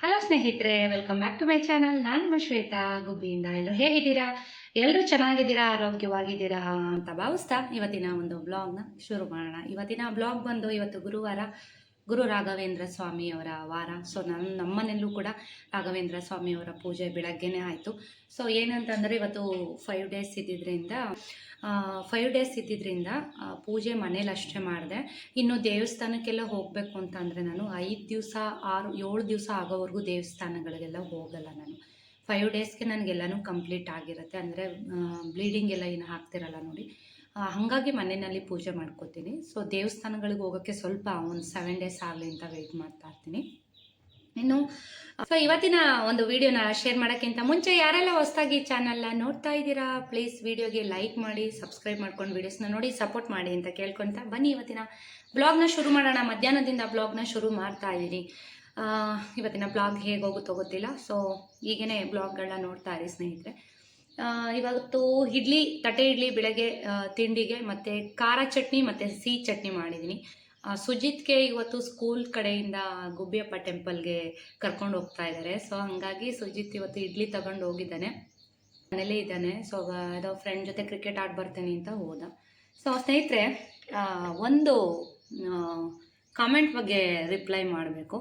Hello ಸ್ನೇಹಿತರೆ welcome back to my channel ನಾನು ಶ್ವೇತಾ, ಗುಬ್ಬಿಯಿಂದ ಎಲ್ಲರೂ ಹೇಗಿದ್ದೀರಾ? ಎಲ್ಲರೂ ಚೆನ್ನಾಗಿದ್ದೀರಾ? ಆರೋಗ್ಯವಾಗಿದ್ದೀರಾ ಅಂತ ಭಾವಿಸ್ತಾ ಇವತ್ತಿನ ಒಂದು ಬ್ಲಾಗ್ನ ಶುರು ಮಾಡೋಣ. ಇವತ್ತಿನ ಬ್ಲಾಗ್ ಬಂದು ಇವತ್ತು ಗುರುವಾರ ಗುರು ರಾಘವೇಂದ್ರ ಸ್ವಾಮಿಯವರ ವಾರ. ಸೊ ನನ್ನ ನಮ್ಮನೆಯಲ್ಲೂ ಕೂಡ ರಾಘವೇಂದ್ರ ಸ್ವಾಮಿಯವರ ಪೂಜೆ ಬೆಳಗ್ಗೆನೇ ಆಯಿತು. ಸೊ ಏನಂತಂದರೆ ಇವತ್ತು ಫೈವ್ ಡೇಸ್ ಇದ್ದಿದ್ದರಿಂದ ಫೈವ್ ಡೇಸ್ ಇದ್ದಿದ್ದರಿಂದ ಪೂಜೆ ಮನೇಲಿ ಅಷ್ಟೇ ಮಾಡಿದೆ. ಇನ್ನು ದೇವಸ್ಥಾನಕ್ಕೆಲ್ಲ ಹೋಗಬೇಕು ಅಂತಂದರೆ ನಾನು ಐದು ದಿವಸ, ಆರು, ಏಳು ದಿವಸ ಆಗೋವರೆಗೂ ದೇವಸ್ಥಾನಗಳಿಗೆಲ್ಲ ಹೋಗಲ್ಲ ನಾನು. ಫೈವ್ ಡೇಸ್ಗೆ ನನಗೆಲ್ಲನೂ ಕಂಪ್ಲೀಟ್ ಆಗಿರುತ್ತೆ. ಅಂದರೆ ಬ್ಲೀಡಿಂಗ್ ಎಲ್ಲ ಏನು ಹಾಕ್ತಿರಲ್ಲ ನೋಡಿ. ಹಾಗಾಗಿ ಮನೆಯಲ್ಲಿ ಪೂಜೆ ಮಾಡ್ಕೋತೀನಿ. ಸೊ ದೇವಸ್ಥಾನಗಳಿಗೆ ಹೋಗೋಕ್ಕೆ ಸ್ವಲ್ಪ ಒಂದು ಸೆವೆನ್ ಡೇಸ್ ಆಗಲಿ ಅಂತ ವೆಯ್ಟ್ ಮಾಡ್ತಾ ಇರ್ತೀನಿ. ಇನ್ನು ಸೊ ಇವತ್ತಿನ ಒಂದು ವಿಡಿಯೋನ ಶೇರ್ ಮಾಡೋಕ್ಕಿಂತ ಮುಂಚೆ ಯಾರೆಲ್ಲ ಹೊಸದಾಗಿ ಚಾನಲ್ನ ನೋಡ್ತಾ ಇದ್ದೀರಾ ಪ್ಲೀಸ್ ವಿಡಿಯೋಗೆ ಲೈಕ್ ಮಾಡಿ ಸಬ್ಸ್ಕ್ರೈಬ್ ಮಾಡ್ಕೊಂಡು ವೀಡಿಯೋಸ್ನ ನೋಡಿ ಸಪೋರ್ಟ್ ಮಾಡಿ ಅಂತ ಕೇಳ್ಕೊತಾ ಬನ್ನಿ. ಇವತ್ತಿನ ಬ್ಲಾಗ್ನ ಶುರು ಮಾಡೋಣ. ಮಧ್ಯಾಹ್ನದಿಂದ ಬ್ಲಾಗ್ನ ಶುರು ಮಾಡ್ತಾ ಇದ್ದೀನಿ ಇವತ್ತಿನ ಬ್ಲಾಗ್ ಹೇಗೆ ಹೋಗುತ್ತೋ ಗೊತ್ತಿಲ್ಲ. ಸೊ ಈಗೇನೆ ಬ್ಲಾಗ್ಗಳನ್ನ ನೋಡ್ತಾ ಇರಿ ಸ್ನೇಹಿತರೆ. ಇವತ್ತು ಇಡ್ಲಿ, ತಟ್ಟೆ ಇಡ್ಲಿ, ಬೆಳಗ್ಗೆ ತಿಂಡಿಗೆ ಮತ್ತು ಖಾರ ಚಟ್ನಿ ಮತ್ತು ಸಿಹಿ ಚಟ್ನಿ ಮಾಡಿದ್ದೀನಿ. ಸುಜಿತ್ಗೆ ಇವತ್ತು ಸ್ಕೂಲ್ ಕಡೆಯಿಂದ ಗುಬ್ಬಿಯಪ್ಪ ಟೆಂಪಲ್ಗೆ ಕರ್ಕೊಂಡು ಹೋಗ್ತಾ ಇದ್ದಾರೆ ಸೊ ಹಾಗಾಗಿ ಸುಜಿತ್ ಇವತ್ತು ಇಡ್ಲಿ ತಗೊಂಡು ಹೋಗಿದ್ದಾನೆ. ಮನೇಲೇ ಇದ್ದಾನೆ. ಸೊ ಯಾವುದೋ ಫ್ರೆಂಡ್ ಜೊತೆ ಕ್ರಿಕೆಟ್ ಆಡಿ ಬರ್ತೇನೆ ಅಂತ ಹೋದ. ಸೊ ಸ್ನೇಹಿತರೆ ಒಂದು ಕಾಮೆಂಟ್ ಬಗ್ಗೆ ರಿಪ್ಲೈ ಮಾಡಬೇಕು.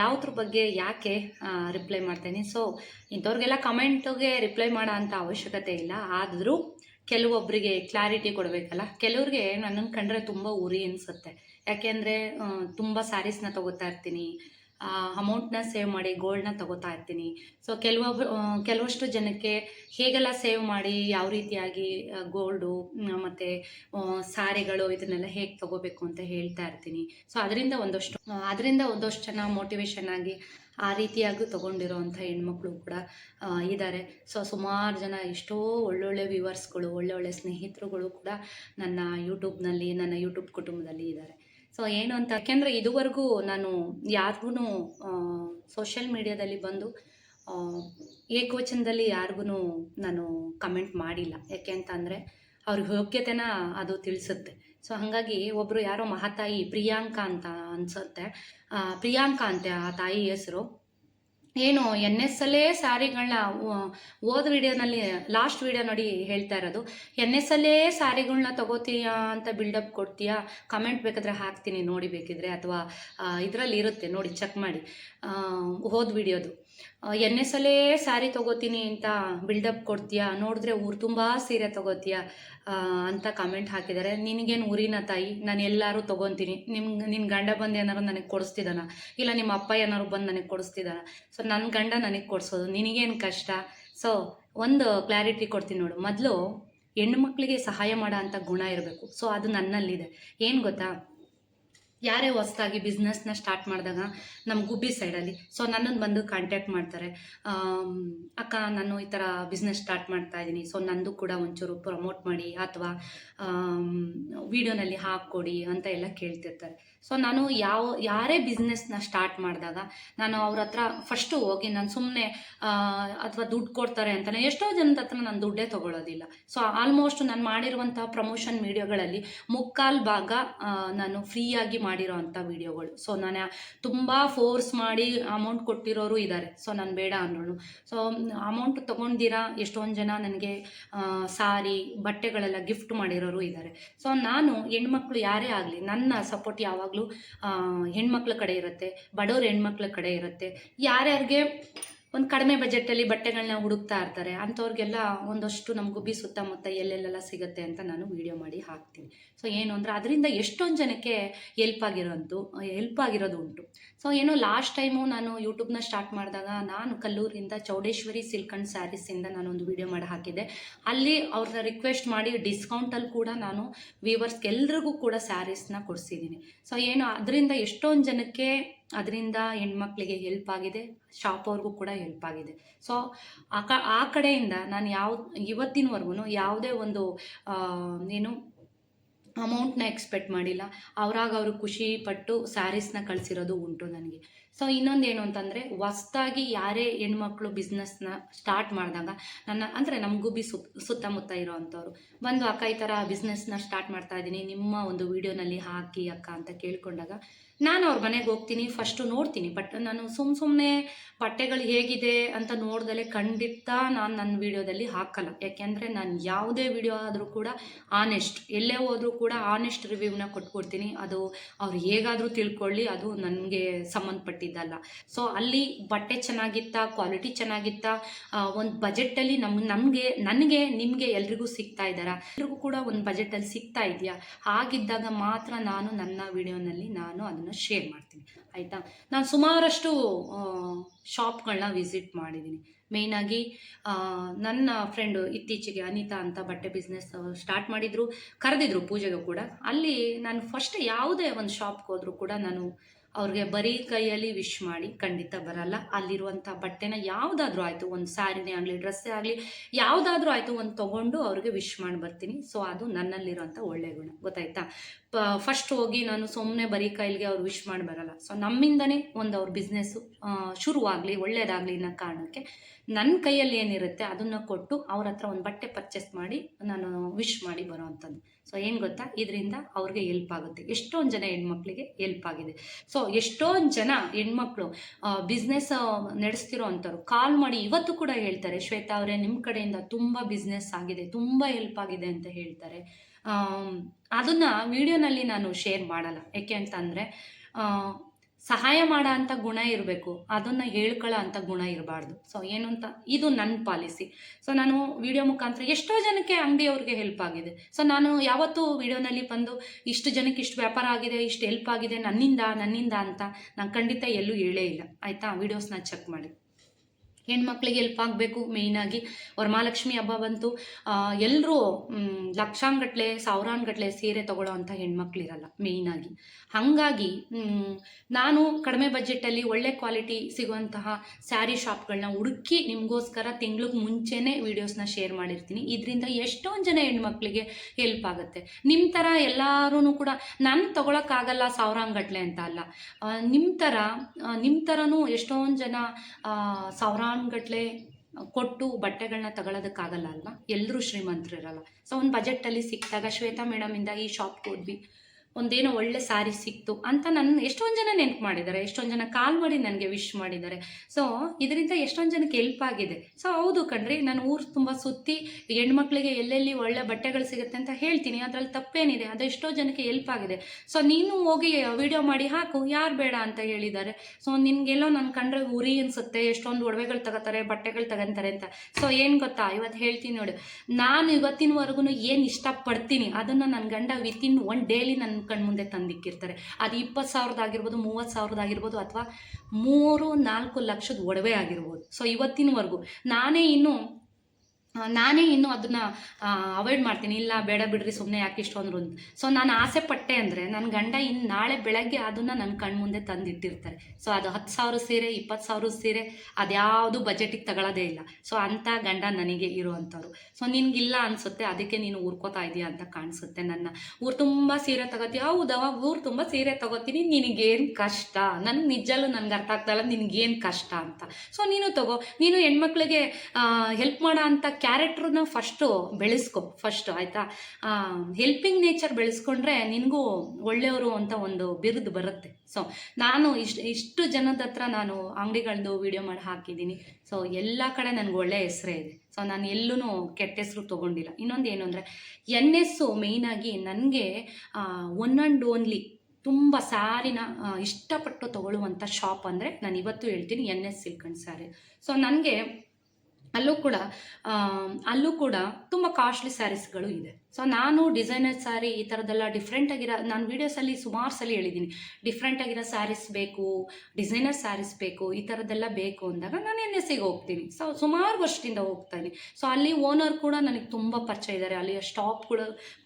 ಯಾವುದ್ರ ಬಗ್ಗೆ ಯಾಕೆ ರಿಪ್ಲೈ ಮಾಡ್ತೀನಿ. ಸೊ ಇಂಥವ್ರಿಗೆಲ್ಲ ಕಮೆಂಟ್ಗೆ ರಿಪ್ಲೈ ಮಾಡೋ ಅಂಥ ಅವಶ್ಯಕತೆ ಇಲ್ಲ. ಆದರೂ ಕೆಲವೊಬ್ಬರಿಗೆ ಕ್ಲಾರಿಟಿ ಕೊಡಬೇಕಲ್ಲ. ಕೆಲವ್ರಿಗೆ ನನ್ನನ್ನು ಕಂಡ್ರೆ ತುಂಬ ಉರಿ ಅನಿಸುತ್ತೆ. ಯಾಕೆಂದರೆ ತುಂಬ ಸ್ಯಾರೀಸ್ನ ತಗೋತಾ ಇರ್ತೀನಿ. ಅಮೌಂಟ್ನ ಸೇವ್ ಮಾಡಿ ಗೋಲ್ಡ್ನ ತಗೋತಾ ಇರ್ತೀನಿ. ಸೊ ಕೆಲವೊಬ್ಬರು ಕೆಲವಷ್ಟು ಜನಕ್ಕೆ ಹೇಗೆಲ್ಲ ಸೇವ್ ಮಾಡಿ ಯಾವ ರೀತಿಯಾಗಿ ಗೋಲ್ಡು ಮತ್ತು ಸಾರಿಗಳು ಇದನ್ನೆಲ್ಲ ಹೇಗೆ ತಗೋಬೇಕು ಅಂತ ಹೇಳ್ತಾ ಇರ್ತೀನಿ. ಸೊ ಅದರಿಂದ ಒಂದಷ್ಟು ಅದರಿಂದ ಒಂದಷ್ಟು ಜನ ಮೋಟಿವೇಶನ್ ಆಗಿ ಆ ರೀತಿಯಾಗಿ ತೊಗೊಂಡಿರೋವಂಥ ಹೆಣ್ಮಕ್ಳು ಕೂಡ ಇದ್ದಾರೆ ಸೊ ಸುಮಾರು ಜನ ಎಷ್ಟೋ ಒಳ್ಳೊಳ್ಳೆ ವ್ಯೂವರ್ಸ್ಗಳು ಒಳ್ಳೊಳ್ಳೆ ಸ್ನೇಹಿತರುಗಳು ಕೂಡ ನನ್ನ ಯೂಟ್ಯೂಬ್ನಲ್ಲಿ ನನ್ನ ಯೂಟ್ಯೂಬ್ ಕುಟುಂಬದಲ್ಲಿ ಇದ್ದಾರೆ ಸೊ ಏನು ಅಂತ, ಯಾಕೆಂದರೆ ಇದುವರೆಗೂ ನಾನು ಯಾರಿಗೂ ಸೋಷಿಯಲ್ ಮೀಡಿಯಾದಲ್ಲಿ ಬಂದು ಏಕವಚನದಲ್ಲಿ ಯಾರಿಗೂ ನಾನು ಕಮೆಂಟ್ ಮಾಡಿಲ್ಲ. ಯಾಕೆ ಅಂತಂದರೆ ಅವ್ರ ಯೋಗ್ಯತೆನ ಅದು ತಿಳಿಸುತ್ತೆ. ಸೊ ಹಾಗಾಗಿ ಒಬ್ಬರು ಯಾರೋ ಮಹಾತಾಯಿ ಪ್ರಿಯಾಂಕಾ ಅಂತ ಅನ್ಸುತ್ತೆ. ಪ್ರಿಯಾಂಕಾ ಅಂತೆ ಆ ತಾಯಿ ಹೆಸರು. ಏನು ಎನ್ ಎಸ್ ಅಲ್ಲೇ ಸ್ಯಾರಿಗಳನ್ನ ಓದ್ ವಿಡಿಯೋನಲ್ಲಿ, ಲಾಸ್ಟ್ ವಿಡಿಯೋ ನೋಡಿ ಹೇಳ್ತಾ ಇರೋದು. ಎನ್ ಎಸ್ ಅಲ್ಲೇ ಸ್ಯಾರಿಗಳನ್ನ ತಗೋತೀಯಾ ಅಂತ ಬಿಲ್ಡಪ್ ಕೊಡ್ತೀಯಾ? ಕಮೆಂಟ್ ಬೇಕಾದ್ರೆ ಹಾಕ್ತೀನಿ, ನೋಡಿ ಬೇಕಿದ್ರೆ, ಅಥವಾ ಇದರಲ್ಲಿ ಇರುತ್ತೆ, ನೋಡಿ ಚೆಕ್ ಮಾಡಿ. ಹೋದ ವಿಡಿಯೋದು. ಎನ್ ಎಸ್ ಅಲ್ಲೇ ಸ್ಯಾರಿ ತಗೋತೀನಿ ಅಂತ ಬಿಲ್ಡಪ್ ಕೊಡ್ತೀಯಾ? ನೋಡಿದ್ರೆ ಊರು ತುಂಬ ಸೀರೆ ತಗೋತೀಯಾ? ಅಂತ ಕಮೆಂಟ್ ಹಾಕಿದ್ದಾರೆ. ನಿನಗೇನು ಊರಿನ ತಾಯಿ? ನಾನು ಎಲ್ಲರೂ ತೊಗೊತೀನಿ. ನಿಮ್ಗೆ ನಿನ್ನ ಗಂಡ ಬಂದು ಏನಾದ್ರು ನನಗೆ ಕೊಡಿಸ್ತಿದ್ದಾನ ಇಲ್ಲ ನಿಮ್ಮ ಅಪ್ಪ ಏನಾದ್ರು ಬಂದು ನನಗೆ ಕೊಡಿಸ್ತಿದ್ದಾನ ಸೊ ನನ್ನ ಗಂಡ ನನಗೆ ಕೊಡಿಸೋದು. ನಿನಗೇನು ಕಷ್ಟ? ಸೊ ಒಂದು ಕ್ಲಾರಿಟಿ ಕೊಡ್ತೀನಿ ನೋಡು. ಮೊದಲು ಹೆಣ್ಣು ಮಕ್ಕಳಿಗೆ ಸಹಾಯ ಮಾಡೋ ಅಂಥ ಗುಣ ಇರಬೇಕು. ಸೊ ಅದು ನನ್ನಲ್ಲಿದೆ. ಏನು ಗೊತ್ತಾ? ಯಾರೇ ಹೊಸ್ದಾಗಿ ಬಿಸ್ನೆಸ್ನ ಸ್ಟಾರ್ಟ್ ಮಾಡಿದಾಗ ನಮ್ಮ ಗುಬ್ಬಿ ಸೈಡಲ್ಲಿ ಸೊ ನನ್ನನ್ನು ಬಂದು ಕಾಂಟ್ಯಾಕ್ಟ್ ಮಾಡ್ತಾರೆ. ಅಕ್ಕ, ನಾನು ಈ ಥರ ಬಿಸ್ನೆಸ್ ಸ್ಟಾರ್ಟ್ ಮಾಡ್ತಾ ಇದ್ದೀನಿ ಸೊ ನಂದು ಕೂಡ ಒಂಚೂರು ಪ್ರಮೋಟ್ ಮಾಡಿ ಅಥವಾ ವಿಡಿಯೋನಲ್ಲಿ ಹಾಕ್ಕೊಡಿ ಅಂತ ಎಲ್ಲ ಕೇಳ್ತಿರ್ತಾರೆ. ಸೊ ನಾನು ಯಾವ, ಯಾರೇ ಬಿಸ್ನೆಸ್ನ ಸ್ಟಾರ್ಟ್ ಮಾಡಿದಾಗ ನಾನು ಅವ್ರ ಹತ್ರ ಫಸ್ಟು ಹೋಗಿ ನಾನು ಸುಮ್ಮನೆ ಅಥವಾ ದುಡ್ಡು ಕೊಡ್ತಾರೆ ಅಂತಾನೆ ಎಷ್ಟೋ ಜನದ ಹತ್ರ ನಾನು ದುಡ್ಡೇ ತೊಗೊಳೋದಿಲ್ಲ. ಸೊ ಆಲ್ಮೋಸ್ಟ್ ನಾನು ಮಾಡಿರುವಂಥ ಪ್ರಮೋಷನ್ ವೀಡಿಯೋಗಳಲ್ಲಿ ಮುಕ್ಕಾಲು ಭಾಗ ನಾನು ಫ್ರೀಯಾಗಿ ಮಾಡಿರೋ ಅಂಥ ವೀಡಿಯೋಗಳು ಸೊ ನಾನು ತುಂಬ ಫೋರ್ಸ್ ಮಾಡಿ ಅಮೌಂಟ್ ಕೊಟ್ಟಿರೋರು ಇದ್ದಾರೆ ಸೊ ನಾನು ಬೇಡ ಅಂದ್ರೂ ಸೊ ಅಮೌಂಟ್ ತೊಗೊಂಡಿರಾ, ಎಷ್ಟೊಂದು ಜನ ನನಗೆ ಸಾರಿ, ಬಟ್ಟೆಗಳೆಲ್ಲ ಗಿಫ್ಟ್ ಮಾಡಿರೋರು ಇದ್ದಾರೆ ಸೊ ನಾನು ಹೆಣ್ಮಕ್ಳು ಯಾರೇ ಆಗಲಿ, ನನ್ನ ಸಪೋರ್ಟ್ ಯಾವಾಗಲೂ ಹೆಣ್ಮಕ್ಳ ಕಡೆ ಇರುತ್ತೆ ಬಡವ್ರ ಹೆಣ್ಮಕ್ಳ ಕಡೆ ಇರುತ್ತೆ. ಯಾರ್ಯಾರಿಗೆ ಒಂದು ಕಡಿಮೆ ಬಜೆಟಲ್ಲಿ ಬಟ್ಟೆಗಳನ್ನ ಹುಡುಕ್ತಾ ಇರ್ತಾರೆ. ಅಂಥವ್ರಿಗೆಲ್ಲ ಒಂದಷ್ಟು ನಮ್ಮ ಗುಬ್ಬಿ ಸುತ್ತಮುತ್ತ ಎಲ್ಲೆಲ್ಲೆಲ್ಲ ಸಿಗುತ್ತೆ ಅಂತ ನಾನು ವಿಡಿಯೋ ಮಾಡಿ ಹಾಕ್ತೀನಿ. ಸೊ ಏನು ಅಂದರೆ ಅದರಿಂದ ಎಷ್ಟೊಂದು ಜನಕ್ಕೆ ಹೆಲ್ಪ್ ಆಗಿರೋಂತು ಹೆಲ್ಪ್ ಆಗಿರೋದು ಉಂಟು. ಸೊ ಏನೋ ಲಾಸ್ಟ್ ಟೈಮು ನಾನು ಯೂಟ್ಯೂಬ್ನ ಸ್ಟಾರ್ಟ್ ಮಾಡಿದಾಗ ನಾನು ಕಲ್ಲೂರಿಂದ ಚೌಡೇಶ್ವರಿ ಸಿಲ್ಕ್ ಆ್ಯಂಡ್ ಸ್ಯಾರೀಸಿಂದ ನಾನೊಂದು ವಿಡಿಯೋ ಮಾಡಿ ಹಾಕಿದ್ದೆ. ಅಲ್ಲಿ ಅವ್ರನ್ನ ರಿಕ್ವೆಸ್ಟ್ ಮಾಡಿ ಡಿಸ್ಕೌಂಟಲ್ಲಿ ಕೂಡ ನಾನು ವೀವರ್ಸ್ಗೆ ಎಲ್ರಿಗೂ ಕೂಡ ಸ್ಯಾರೀಸ್ನ ಕೊಡಿಸಿದ್ದೀನಿ. ಸೊ ಏನು, ಅದರಿಂದ ಎಷ್ಟೊಂದು ಜನಕ್ಕೆ ಅದರಿಂದ ಹೆಣ್ಮಕ್ಳಿಗೆ ಹೆಲ್ಪ್ ಆಗಿದೆ ಶಾಪ್ ಅವ್ರಿಗೂ ಕೂಡ ಹೆಲ್ಪ್ ಆಗಿದೆ. ಸೊ ಆ ಕ, ಆ ಕಡೆಯಿಂದ ನಾನು ಯಾವ ಇವತ್ತಿನವರೆಗೂ ಯಾವುದೇ ಒಂದು ಏನು ಅಮೌಂಟ್ನ ಎಕ್ಸ್ಪೆಕ್ಟ್ ಮಾಡಿಲ್ಲ. ಅವ್ರಾಗ ಅವರು ಖುಷಿ ಪಟ್ಟು ಸ್ಯಾರೀಸ್ನ ಕಳಿಸಿರೋದು ಉಂಟು ನನಗೆ. ಸೊ ಇನ್ನೊಂದೇನು ಅಂತಂದರೆ, ಹೊಸ್ದಾಗಿ ಯಾರೇ ಹೆಣ್ಮಕ್ಳು ಬಿಸ್ನೆಸ್ನ ಸ್ಟಾರ್ಟ್ ಮಾಡಿದಾಗ, ನನ್ನ, ಅಂದರೆ ನಮಗೂ ಬಿ ಸು ಸುತ್ತಮುತ್ತ ಇರೋ ಅಂಥವ್ರು ಬಂದು ಅಕ್ಕ ಈ ಥರ ಬಿಸ್ನೆಸ್ನ ಸ್ಟಾರ್ಟ್ ಮಾಡ್ತಾ ಇದ್ದೀನಿ, ನಿಮ್ಮ ಒಂದು ವಿಡಿಯೋನಲ್ಲಿ ಹಾಕಿ ಅಕ್ಕ ಅಂತ ಕೇಳ್ಕೊಂಡಾಗ, ನಾನು ಅವ್ರ ಮನೆಗೆ ಹೋಗ್ತೀನಿ ಫಸ್ಟು ನೋಡ್ತೀನಿ ಬಟ್ ನಾನು ಸುಮ್ಮ ಸುಮ್ಮನೆ ಬಟ್ಟೆಗಳು ಹೇಗಿದೆ ಅಂತ ನೋಡ್ದಲೆ ಖಂಡಿತ ನಾನು ನನ್ನ ವಿಡಿಯೋದಲ್ಲಿ ಹಾಕಲ್ಲ. ಯಾಕೆಂದರೆ ನಾನು ಯಾವುದೇ ವಿಡಿಯೋ ಆದರೂ ಕೂಡ ಆನೆಸ್ಟ್ ಎಲ್ಲೇ ಹೋದರೂ ಕೂಡ ಆನೆಸ್ಟ್ ರಿವ್ಯೂನ ಕೊಟ್ಕೊಡ್ತೀನಿ ಅದು ಅವ್ರು ಹೇಗಾದರೂ ತಿಳ್ಕೊಳ್ಳಿ, ಅದು ನನಗೆ ಸಂಬಂಧಪಟ್ಟಿದ್ದಲ್ಲ ಸೊ ಅಲ್ಲಿ ಬಟ್ಟೆ ಚೆನ್ನಾಗಿತ್ತಾ ಕ್ವಾಲಿಟಿ ಚೆನ್ನಾಗಿತ್ತಾ ಒಂದು ಬಜೆಟಲ್ಲಿ ನಮ್, ನಮಗೆ, ನನಗೆ, ನಿಮಗೆ ಎಲ್ರಿಗೂ ಸಿಗ್ತಾ ಇದ್ದಾರಾ. ಎಲ್ರಿಗೂ ಕೂಡ ಒಂದು ಬಜೆಟಲ್ಲಿ ಸಿಗ್ತಾ ಇದೆಯಾ? ಹಾಗಿದ್ದಾಗ ಮಾತ್ರ ನಾನು ನನ್ನ ವಿಡಿಯೋನಲ್ಲಿ ನಾನು ಅದನ್ನು ಶೇರ್ ಮಾಡ್ತೀನಿ. ಆಯಿತಾ? ನಾನು ಸುಮಾರಷ್ಟು ಶಾಪ್ಗಳನ್ನ ವಿಸಿಟ್ ಮಾಡಿದ್ದೀನಿ ಮೇಯ್ನಾಗಿ ನನ್ನ ಫ್ರೆಂಡು ಇತ್ತೀಚೆಗೆ ಅನಿತಾ ಅಂತ ಬಟ್ಟೆ ಬಿಸ್ನೆಸ್ ಸ್ಟಾರ್ಟ್ ಮಾಡಿದರು. ಕರೆದಿದ್ರು ಪೂಜೆಗೂ ಕೂಡ. ಅಲ್ಲಿ ನಾನು ಫಸ್ಟ್ ಯಾವುದೇ ಒಂದು ಶಾಪ್ಗೆ ಹೋದರೂ ಕೂಡ ನಾನು ಅವ್ರಿಗೆ ಬರೀ ಕೈಯಲ್ಲಿ ವಿಶ್ ಮಾಡಿ ಖಂಡಿತ ಬರಲ್ಲ. ಅಲ್ಲಿರುವಂಥ ಬಟ್ಟೆನ ಯಾವುದಾದ್ರೂ ಆಯಿತು, ಒಂದು ಸ್ಯಾರಿನೇ ಆಗಲಿ ಡ್ರೆಸ್ಸೇ ಆಗಲಿ, ಯಾವುದಾದ್ರೂ ಆಯಿತು ಒಂದು ತೊಗೊಂಡು ಅವ್ರಿಗೆ ವಿಶ್ ಮಾಡಿ ಬರ್ತೀನಿ. ಸೊ ಅದು ನನ್ನಲ್ಲಿರೋಂಥ ಒಳ್ಳೆ ಗುಣ. ಗೊತ್ತಾಯ್ತಾ? ಪ ಫಸ್ಟ್ ಹೋಗಿ ನಾನು ಸುಮ್ಮನೆ ಬರೀ ಕೈಲಿಗೆ ಅವ್ರು ವಿಶ್ ಮಾಡಿ ಬರಲ್ಲ. ಸೊ ನಮ್ಮಿಂದನೇ ಒಂದು ಅವ್ರ ಬಿಸ್ನೆಸ್ಸು ಶುರುವಾಗಲಿ ಒಳ್ಳೆಯದಾಗಲಿ ಅನ್ನೋ ಕಾರಣಕ್ಕೆ ನನ್ನ ಕೈಯಲ್ಲಿ ಏನಿರುತ್ತೆ ಅದನ್ನು ಕೊಟ್ಟು ಅವ್ರ ಹತ್ರ ಒಂದು ಬಟ್ಟೆ ಪರ್ಚೇಸ್ ಮಾಡಿ ನಾನು ವಿಶ್ ಮಾಡಿ ಬರೋ ಅಂಥದ್ದು. ಸೊ ಏನು ಗೊತ್ತಾ? ಇದರಿಂದ ಅವ್ರಿಗೆ ಹೆಲ್ಪ್ ಆಗುತ್ತೆ. ಎಷ್ಟೊಂದು ಜನ ಹೆಣ್ಮಕ್ಳಿಗೆ ಹೆಲ್ಪ್ ಆಗಿದೆ. ಸೊ ಎಷ್ಟೊಂದು ಜನ ಹೆಣ್ಮಕ್ಳು ಬಿಸ್ನೆಸ್ ನಡೆಸ್ತಿರೋ ಅಂಥವ್ರು ಕಾಲ್ ಮಾಡಿ ಇವತ್ತು ಕೂಡ ಹೇಳ್ತಾರೆ, ಶ್ವೇತಾ ಅವರೇ ನಿಮ್ಮ ಕಡೆಯಿಂದ ತುಂಬ ಬಿಸ್ನೆಸ್ ಆಗಿದೆ, ತುಂಬ ಹೆಲ್ಪ್ ಆಗಿದೆ ಅಂತ ಹೇಳ್ತಾರೆ. ಅದನ್ನು ವಿಡಿಯೋನಲ್ಲಿ ನಾನು ಶೇರ್ ಮಾಡಲ್ಲ. ಯಾಕೆ ಅಂತಂದರೆ ಸಹಾಯ ಮಾಡೋ ಅಂಥ ಗುಣ ಇರಬೇಕು, ಅದನ್ನು ಹೇಳ್ಕೊಳ್ಳೋ ಅಂಥ ಗುಣ ಇರಬಾರ್ದು. ಸೊ ಏನು ಅಂತ? ಇದು ನನ್ನ ಪಾಲಿಸಿ. ಸೊ ನಾನು ವಿಡಿಯೋ ಮುಖಾಂತರ ಎಷ್ಟೋ ಜನಕ್ಕೆ ಅಂಗಡಿಯವ್ರಿಗೆ ಹೆಲ್ಪ್ ಆಗಿದೆ. ಸೊ ನಾನು ಯಾವತ್ತೂ ವಿಡಿಯೋನಲ್ಲಿ ಬಂದು, ಇಷ್ಟು ಜನಕ್ಕೆ ಇಷ್ಟು ವ್ಯಾಪಾರ ಆಗಿದೆ, ಇಷ್ಟು ಹೆಲ್ಪ್ ಆಗಿದೆ ನನ್ನಿಂದ ನನ್ನಿಂದ ಅಂತ ನಾನು ಖಂಡಿತ ಎಲ್ಲೂ ಹೇಳೇ ಇಲ್ಲ. ಆಯಿತಾ? ವಿಡಿಯೋಸ್ನ ಚೆಕ್ ಮಾಡಿ. ಹೆಣ್ಮಕ್ಳಿಗೆ ಹೆಲ್ಪ್ ಆಗಬೇಕು ಮೇಯ್ನಾಗಿ ವರಮಹಾಲಕ್ಷ್ಮಿ ಹಬ್ಬ ಬಂತು. ಎಲ್ಲರೂ ಲಕ್ಷಾಂಗಟ್ಲೆ ಸಾವಿರಾನ್ಗಟ್ಲೆ ಸೀರೆ ತಗೊಳ್ಳೋ ಅಂಥ ಹೆಣ್ಮಕ್ಳಿರಲ್ಲ ಮೇಯ್ನಾಗಿ ಹಾಗಾಗಿ ನಾನು ಕಡಿಮೆ ಬಜೆಟಲ್ಲಿ ಒಳ್ಳೆ ಕ್ವಾಲಿಟಿ ಸಿಗುವಂತಹ ಸ್ಯಾರಿ ಶಾಪ್ಗಳನ್ನ ಹುಡುಕಿ ನಿಮಗೋಸ್ಕರ ತಿಂಗ್ಳಿಗೆ ಮುಂಚೆನೇ ವೀಡಿಯೋಸ್ನ ಶೇರ್ ಮಾಡಿರ್ತೀನಿ. ಇದರಿಂದ ಎಷ್ಟೊಂದು ಜನ ಹೆಣ್ಮಕ್ಳಿಗೆ ಹೆಲ್ಪ್ ಆಗುತ್ತೆ. ನಿಮ್ಮ ಥರ ಎಲ್ಲರೂ ಕೂಡ, ನಾನು ತೊಗೊಳಕ್ಕಾಗಲ್ಲ ಸಾವಿರಾನ್ಗಟ್ಲೆ ಅಂತ ಅಲ್ಲ. ನಿಮ್ಮ ಥರ ನಿಮ್ಮ ಥರನೂ ಎಷ್ಟೊಂದು ಜನ ಸಾವಿರಾನ್ಗಟ್ಲೆ ಕೊಟ್ಟು ಬಟ್ಟೆಗಳನ್ನ ತಗೊಳ್ಳೋದಕ್ಕಾಗಲ್ಲ ಅಲ್ವಾ? ಎಲ್ಲರೂ ಶ್ರೀಮಂತರಿರಲ್ಲ. ಸೊ ಒಂದು ಬಜೆಟಲ್ಲಿ ಸಿಕ್ಕಿದಾಗ ಶ್ವೇತಾ ಮೇಡಮಿಂದ ಈ ಶಾಪ್ಗೆ ಹೋದ್ವಿ. ಒಂದೇನೋ ಒಳ್ಳೆ ಸಾರಿ ಸಿಕ್ತು ಅಂತ ನನ್ನ ಎಷ್ಟೊಂದು ಜನ ನೆನ್ಪು ಮಾಡಿದ್ದಾರೆ, ಎಷ್ಟೊಂದು ಜನ ಕಾಲ್ ಮಾಡಿ ನನಗೆ ವಿಶ್ ಮಾಡಿದ್ದಾರೆ. ಸೊ ಇದರಿಂದ ಎಷ್ಟೊಂದು ಜನಕ್ಕೆ ಹೆಲ್ಪ್ ಆಗಿದೆ. ಸೊ ಹೌದು ಕಣ್ರಿ, ನಾನು ಊರು ತುಂಬ ಸುತ್ತಿ, ಹೆಣ್ಮಕ್ಳಿಗೆ ಎಲ್ಲೆಲ್ಲಿ ಒಳ್ಳೆ ಬಟ್ಟೆಗಳು ಸಿಗುತ್ತೆ ಅಂತ ಹೇಳ್ತೀನಿ, ಅದರಲ್ಲಿ ತಪ್ಪೇನಿದೆ, ಅದು ಎಷ್ಟೋ ಜನಕ್ಕೆ ಹೆಲ್ಪ್ ಆಗಿದೆ. ಸೊ ನೀನು ಹೋಗಿ ವಿಡಿಯೋ ಮಾಡಿ ಹಾಕು, ಯಾರು ಬೇಡ ಅಂತ ಹೇಳಿದ್ದಾರೆ. ಸೊ ನಿನಗೆಲ್ಲೋ ನನ್ನ ಕಂಡ್ರೆ ಉರಿ ಅನಿಸುತ್ತೆ, ಎಷ್ಟೊಂದು ಒಡವೆಗಳು ತಗೋತಾರೆ, ಬಟ್ಟೆಗಳು ತಗೊಂತಾರೆ ಅಂತ. ಸೊ ಏನು ಗೊತ್ತಾ ಇವತ್ತು ಹೇಳ್ತೀನಿ ನೋಡಿ. ನಾನು ಇವತ್ತಿನವರೆಗೂ ಏನು ಇಷ್ಟಪಡ್ತೀನಿ, ಅದನ್ನು ನನ್ನ ಗಂಡ ವಿತಿನ್ ಒನ್ ಡೇಲಿ ನನ್ನ ಕಣ್ಮುಂದೆ ತಂದಿಕ್ಕಿರ್ತಾರೆ. ಅದು ಇಪ್ಪತ್ತು ಸಾವಿರದಾಗಿರ್ಬೋದು ಮೂವತ್ತು ಸಾವಿರದಾಗಿರ್ಬೋದು ಅಥವಾ ಮೂರು ನಾಲ್ಕು ಲಕ್ಷದ ಒಡವೆ ಆಗಿರ್ಬೋದು. ಸೊ ಇವತ್ತಿನವರೆಗೂ ನಾನೇ ಇನ್ನೂ ನಾನೇ ಇನ್ನು ಅದನ್ನ ಅವಾಯ್ಡ್ ಮಾಡ್ತೀನಿ. ಇಲ್ಲ, ಬೇಡ ಬಿಡ್ರಿ ಸುಮ್ಮನೆ ಯಾಕೆ ಇಷ್ಟೊಂದ್ರು ಅಂತ. ಸೊ ನಾನು ಆಸೆ ಪಟ್ಟೆ ಅಂದರೆ ನನ್ನ ಗಂಡ ಇನ್ನು ನಾಳೆ ಬೆಳಗ್ಗೆ ಅದನ್ನು ನನ್ನ ಕಣ್ಮುಂದೆ ತಂದಿಟ್ಟಿರ್ತಾರೆ. ಸೊ ಅದು ಹತ್ತು ಸಾವಿರ ಸೀರೆ, ಇಪ್ಪತ್ತು ಸಾವಿರ ಸೀರೆ ಅದ್ಯಾವುದು ಬಜೆಟಿಗೆ ತಗೊಳ್ಳೋದೇ ಇಲ್ಲ. ಸೊ ಅಂಥ ಗಂಡ ನನಗೆ ಇರುವಂಥವ್ರು. ಸೊ ನಿನಗಿಲ್ಲ ಅನಿಸುತ್ತೆ, ಅದಕ್ಕೆ ನೀನು ಊರ್ಕೋತಾ ಇದೀಯ ಅಂತ ಕಾಣಿಸುತ್ತೆ ನನ್ನ. ಊರು ತುಂಬ ಸೀರೆ ತಗೋತೀಯ? ಹೌದವ ಊರು ತುಂಬ ಸೀರೆ ತಗೋತೀನಿ. ನಿನಗೇನು ಕಷ್ಟ? ನನಗೆ ನಿಜಲ್ಲೂ ನನಗೆ ಅರ್ಥ ಆಗ್ತಾಯಿಲ್ಲ ನಿನಗೇನು ಕಷ್ಟ ಅಂತ. ಸೊ ನೀನು ತಗೋ. ನೀನು ಹೆಣ್ಮಕ್ಳಿಗೆ ಹೆಲ್ಪ್ ಮಾಡೋ ಅಂಥ ಕ್ಯಾರೆಕ್ಟ್ರನ್ನ ಫಸ್ಟು ಬೆಳೆಸ್ಕೊ ಫಸ್ಟು ಆಯಿತಾ? ಹೆಲ್ಪಿಂಗ್ ನೇಚರ್ ಬೆಳೆಸ್ಕೊಂಡ್ರೆ ನಿನಗೂ ಒಳ್ಳೆಯವರು ಅಂತ ಒಂದು ಬಿರುದು ಬರುತ್ತೆ. ಸೊ ನಾನು ಇಷ್ಟು ಇಷ್ಟು ಜನದ ಹತ್ರ ನಾನು ಅಂಗಡಿಗಳದ್ದು ವಿಡಿಯೋ ಮಾಡಿ ಹಾಕಿದ್ದೀನಿ. ಸೊ ಎಲ್ಲ ಕಡೆ ನನಗೆ ಒಳ್ಳೆ ಹೆಸರೇ ಇದೆ. ಸೊ ನಾನು ಎಲ್ಲೂ ಕೆಟ್ಟ ಹೆಸರು ತೊಗೊಂಡಿಲ್ಲ. ಇನ್ನೊಂದು ಏನು ಅಂದರೆ ಎನ್ ಎಸ್ಸು ಮೇಯ್ನಾಗಿ ನನಗೆ ಒನ್ ಆ್ಯಂಡ್ ಓನ್ಲಿ ತುಂಬ ಸ್ಯಾರಿನ ಇಷ್ಟಪಟ್ಟು ತಗೊಳ್ಳುವಂಥ ಶಾಪ್ ಅಂದರೆ ನಾನು ಇವತ್ತು ಹೇಳ್ತೀನಿ ಎನ್ ಎಸ್ ಸಿಲ್ಕನ್ ಆ್ಯಂಡ್ ಸ್ಯಾರಿ ಸೊ ನನಗೆ ಅಲ್ಲೂ ಕೂಡ ಅಲ್ಲೂ ಕೂಡ ತುಂಬ ಕಾಸ್ಟ್ಲಿ ಸ್ಯಾರೀಸ್ಗಳು ಇದೆ. ಸೊ ನಾನು ಡಿಸೈನರ್ ಸ್ಯಾರಿ ಈ ಥರದ್ದೆಲ್ಲ ಡಿಫ್ರೆಂಟ್ ಆಗಿರೋ, ನಾನು ವೀಡಿಯೋಸಲ್ಲಿ ಸುಮಾರು ಸಲ ಹೇಳಿದ್ದೀನಿ ಡಿಫ್ರೆಂಟ್ ಆಗಿರೋ ಸ್ಯಾರೀಸ್ ಬೇಕು ಡಿಸೈನರ್ ಸ್ಯಾರೀಸ್ ಬೇಕು, ಈ ಥರದ್ದೆಲ್ಲ ಬೇಕು ಅಂದಾಗ ನಾನು ಎನ್ ಎಸ್ ಸಿಗೆ ಹೋಗ್ತೀನಿ. ಸೊ ಸುಮಾರು ವರ್ಷದಿಂದ ಹೋಗ್ತಾ ಇದ್ದೀನಿ ಸೊ ಅಲ್ಲಿ ಓನರ್ ಕೂಡ ನನಗೆ ತುಂಬ ಪರಿಚಯ ಇದ್ದಾರೆ ಅಲ್ಲಿಯ ಸ್ಟಾಪ್ ಕೂಡ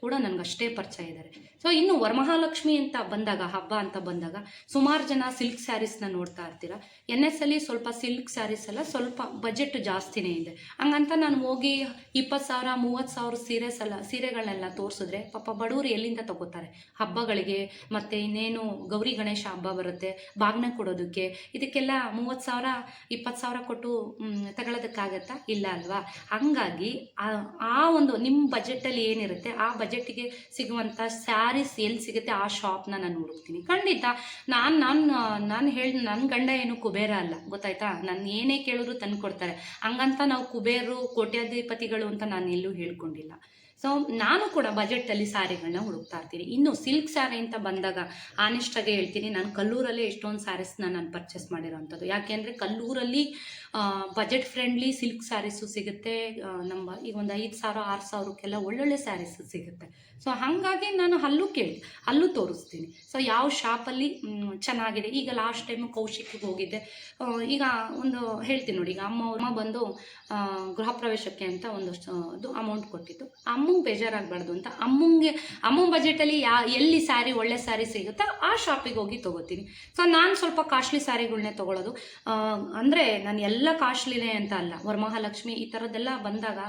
ಕೂಡ ನನಗೆ ಅಷ್ಟೇ ಪರಿಚಯ ಇದ್ದಾರೆ ಸೊ ಇನ್ನು ವರಮಹಾಲಕ್ಷ್ಮಿ ಅಂತ ಬಂದಾಗ, ಹಬ್ಬ ಅಂತ ಬಂದಾಗ ಸುಮಾರು ಜನ ಸಿಲ್ಕ್ ಸ್ಯಾರೀಸ್ನ ನೋಡ್ತಾ ಇರ್ತೀರ. ಎನ್ ಎಸ್ ಅಲ್ಲಿ ಸ್ವಲ್ಪ ಸಿಲ್ಕ್ ಸ್ಯಾರೀಸ್ ಎಲ್ಲ ಸ್ವಲ್ಪ ಬಜೆಟ್ ಜಾಸ್ತಿನೇ ಇದೆ. ಹಂಗಂತ ನಾನು ಹೋಗಿ ಇಪ್ಪತ್ತು ಸಾವಿರ, ಮೂವತ್ತು ಸಾವಿರ ಸೀರೆ ಸಲ ಸೀರೆಗಳನ್ನೆಲ್ಲ ತೋರಿಸಿದ್ರೆ ಪಾಪ ಬಡವರು ಎಲ್ಲಿಂದ ತಗೋತಾರೆ? ಹಬ್ಬಗಳಿಗೆ ಮತ್ತು ಇನ್ನೇನು ಗೌರಿ ಗಣೇಶ ಹಬ್ಬ ಬರುತ್ತೆ, ಬಾಗ್ನ ಕೊಡೋದಕ್ಕೆ ಇದಕ್ಕೆಲ್ಲ ಮೂವತ್ತು ಸಾವಿರ, ಇಪ್ಪತ್ತು ಸಾವಿರ ಕೊಟ್ಟು ತಗೊಳ್ಳೋದಕ್ಕಾಗತ್ತಾ ಇಲ್ಲ ಅಲ್ವಾ? ಹಂಗಾಗಿ ಆ- ಆ ಒಂದು ನಿಮ್ಮ ಬಜೆಟಲ್ಲಿ ಏನಿರುತ್ತೆ, ಆ ಬಜೆಟಿಗೆ ಸಿಗುವಂಥ ಸ್ಯಾರೀಸ್ ಎಲ್ಲಿ ಸಿಗುತ್ತೆ ಆ ಶಾಪ್ನ ನಾನು ಹುಡುಕ್ತೀನಿ ಖಂಡಿತ ನಾನು ನಾನು ನಾನು ಹೇಳಿ ನನ್ನ ಗಂಡ ಏನು ಕುಬೇರ ಅಲ್ಲ, ಗೊತ್ತಾಯ್ತಾ? ನಾನು ಏನೇ ಕೇಳಿದ್ರು ತಂದು ಕೊಡ್ತಾರೆ ಹಂಗಂತ ನಾವು ಕುಬೇರು, ಕೋಟ್ಯಾಧಿಪತಿಗಳು ಅಂತ ನಾನು ಎಲ್ಲೂ ಹೇಳ್ಕೊಂಡಿಲ್ಲ. ಸೊ ನಾನು ಕೂಡ ಬಜೆಟಲ್ಲಿ ಸ್ಯಾರಿಗಳನ್ನ ಹುಡುಕ್ತಾ ಇರ್ತೀನಿ. ಇನ್ನು ಸಿಲ್ಕ್ ಸ್ಯಾರಿ ಅಂತ ಬಂದಾಗ ಆನೆಸ್ಟಾಗೆ ಹೇಳ್ತೀನಿ, ನಾನು ಕಲ್ಲೂರಲ್ಲೇ ಎಷ್ಟೊಂದು ಸ್ಯಾರೀಸ್ನ ನಾನು ಪರ್ಚೇಸ್ ಮಾಡಿರೋವಂಥದ್ದು ಯಾಕೆಂದರೆ ಕಲ್ಲೂರಲ್ಲಿ ಬಜೆಟ್ ಫ್ರೆಂಡ್ಲಿ ಸಿಲ್ಕ್ ಸ್ಯಾರೀಸು ಸಿಗುತ್ತೆ. ನಮ್ಮ ಈಗ ಒಂದು ಐದು ಸಾವಿರ, ಆರು ಸಾವಿರಕ್ಕೆಲ್ಲ ಒಳ್ಳೊಳ್ಳೆ ಸ್ಯಾರೀಸು ಸಿಗುತ್ತೆ. ಸೊ ಹಾಗಾಗಿ ನಾನು ಅಲ್ಲೂ ಕೇಳಿ ಅಲ್ಲೂ ತೋರಿಸ್ತೀನಿ. ಸೊ ಯಾವ ಶಾಪಲ್ಲಿ ಚೆನ್ನಾಗಿದೆ? ಈಗ ಲಾಸ್ಟ್ ಟೈಮು ಕೌಶಿಕ್ಗೆ ಹೋಗಿದ್ದೆ. ಈಗ ಒಂದು ಹೇಳ್ತೀನಿ ನೋಡಿ, ಈಗ ಅಮ್ಮ ಅಮ್ಮ ಬಂದು ಗೃಹ ಪ್ರವೇಶಕ್ಕೆ ಅಂತ ಒಂದಷ್ಟು ಅದು ಅಮೌಂಟ್ ಕೊಟ್ಟಿತ್ತು ಅಮ್ಮಂಗೆ ಬೇಜಾರಾಗಬಾರ್ದು ಅಂತ ಅಮ್ಮಂಗೆ ಅಮ್ಮನ ಬಜೆಟಲ್ಲಿ ಯಾ, ಎಲ್ಲಿ ಸ್ಯಾರಿ ಒಳ್ಳೆ ಸ್ಯಾರಿ ಸಿಗುತ್ತೋ ಆ ಶಾಪಿಗೆ ಹೋಗಿ ತೊಗೋತೀನಿ. ಸೊ ನಾನು ಸ್ವಲ್ಪ ಕಾಸ್ಟ್ಲಿ ಸ್ಯಾರಿಗಳನ್ನೇ ತೊಗೊಳೋದು. ಅಂದರೆ ನಾನು ಎಲ್ಲ ಕಾಸ್ಟ್ಲಿನೇ ಅಂತ ಅಲ್ಲ, ವರಮಹಾಲಕ್ಷ್ಮಿ ಈ ಥರದ್ದೆಲ್ಲ ಬಂದಾಗ,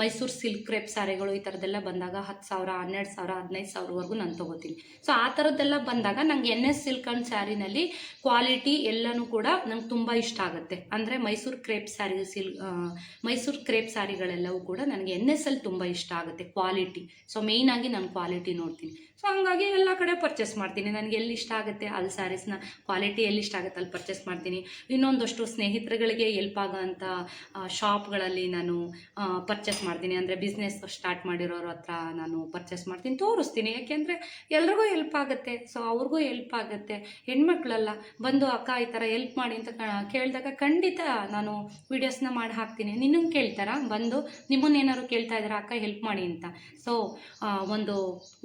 ಮೈಸೂರು ಸಿಲ್ಕ್ ಕ್ರೇಪ್ ಸ್ಯಾರಿಗಳು ಈ ಥರದ್ದೆಲ್ಲ ಬಂದಾಗ ಹತ್ತು ಸಾವಿರ, ಹನ್ನೆರಡು ಸಾವಿರ, ಹದಿನೈದು ಸಾವಿರವರೆಗೂ ನಾನು ತೊಗೋತೀನಿ. ಸೊ ಆ ಥರದ್ದೆಲ್ಲ ಬಂದಾಗ ನಂಗೆ ಎನ್ ಎಸ್ ಸಿಲ್ಕ್ ಅಂಡ್ ಸ್ಯಾರಿನಲ್ಲಿ ಕ್ವಾಲಿಟಿ ಎಲ್ಲನೂ ಕೂಡ ನಂಗೆ ತುಂಬ ಇಷ್ಟ ಆಗುತ್ತೆ. ಅಂದರೆ Mysuru crepe sari silk Mysuru crepe ಸ್ಯಾರಿಗಳೆಲ್ಲವೂ ಕೂಡ ನನಗೆ ಎನ್ ಎಸ್ ಅಲ್ಲಿ ತುಂಬ ಇಷ್ಟ ಆಗುತ್ತೆ ಕ್ವಾಲಿಟಿ ಸೊ ಮೇಯ್ನಾಗಿ ನಾನು ಕ್ವಾಲಿಟಿ ನೋಡ್ತೀನಿ. ಸೊ ಹಂಗಾಗಿ ಎಲ್ಲ ಕಡೆ ಪರ್ಚೇಸ್ ಮಾಡ್ತೀನಿ. ನನಗೆ ಎಲ್ಲಿ ಇಷ್ಟ ಆಗುತ್ತೆ ಅಲ್ಲಿ ಸ್ಯಾರೀಸ್ನ ಕ್ವಾಲಿಟಿ ಎಲ್ಲಿ ಇಷ್ಟ ಆಗುತ್ತೆ ಅಲ್ಲಿ ಪರ್ಚೇಸ್ ಮಾಡ್ತೀನಿ. ಇನ್ನೊಂದಷ್ಟು ಸ್ನೇಹಿತರುಗಳಿಗೆ ಎಲ್ಪ್ ಆಗೋಂಥ ಶಾಪ್ಗಳಲ್ಲಿ ನಾನು ಪರ್ಚೇಸ್ ಮಾಡ್ತೀನಿ. ಅಂದರೆ ಬಿಸ್ನೆಸ್ ಸ್ಟಾರ್ಟ್ ಮಾಡಿರೋರ ಹತ್ರ ನಾನು ಪರ್ಚೇಸ್ ಮಾಡ್ತೀನಿ. ತೋರಿಸ್ತೀನಿ. ಯಾಕೆಂದರೆ ಎಲ್ರಿಗೂ ಹೆಲ್ಪ್ ಆಗುತ್ತೆ. ಸೊ ಅವ್ರಿಗೂ ಹೆಲ್ಪ್ ಆಗುತ್ತೆ. ಹೆಣ್ಮಕ್ಳೆಲ್ಲ ಬಂದು ಅಕ್ಕ ಈ ಥರ ಹೆಲ್ಪ್ ಮಾಡಿ ಅಂತ ಕೇಳಿದಾಗ ಖಂಡಿತ ನಾನು ವೀಡಿಯೋಸ್ನ ಮಾಡಿ ಹಾಕ್ತೀನಿ. ನಿನ್ನೂ ಕೇಳ್ತಾರ? ಬಂದು ನಿಮ್ಮನ್ನೇನಾದ್ರು ಕೇಳ್ತಾ ಇದ್ದಾರೆ ಅಕ್ಕ ಹೆಲ್ಪ್ ಮಾಡಿ ಅಂತ. ಸೊ ಒಂದು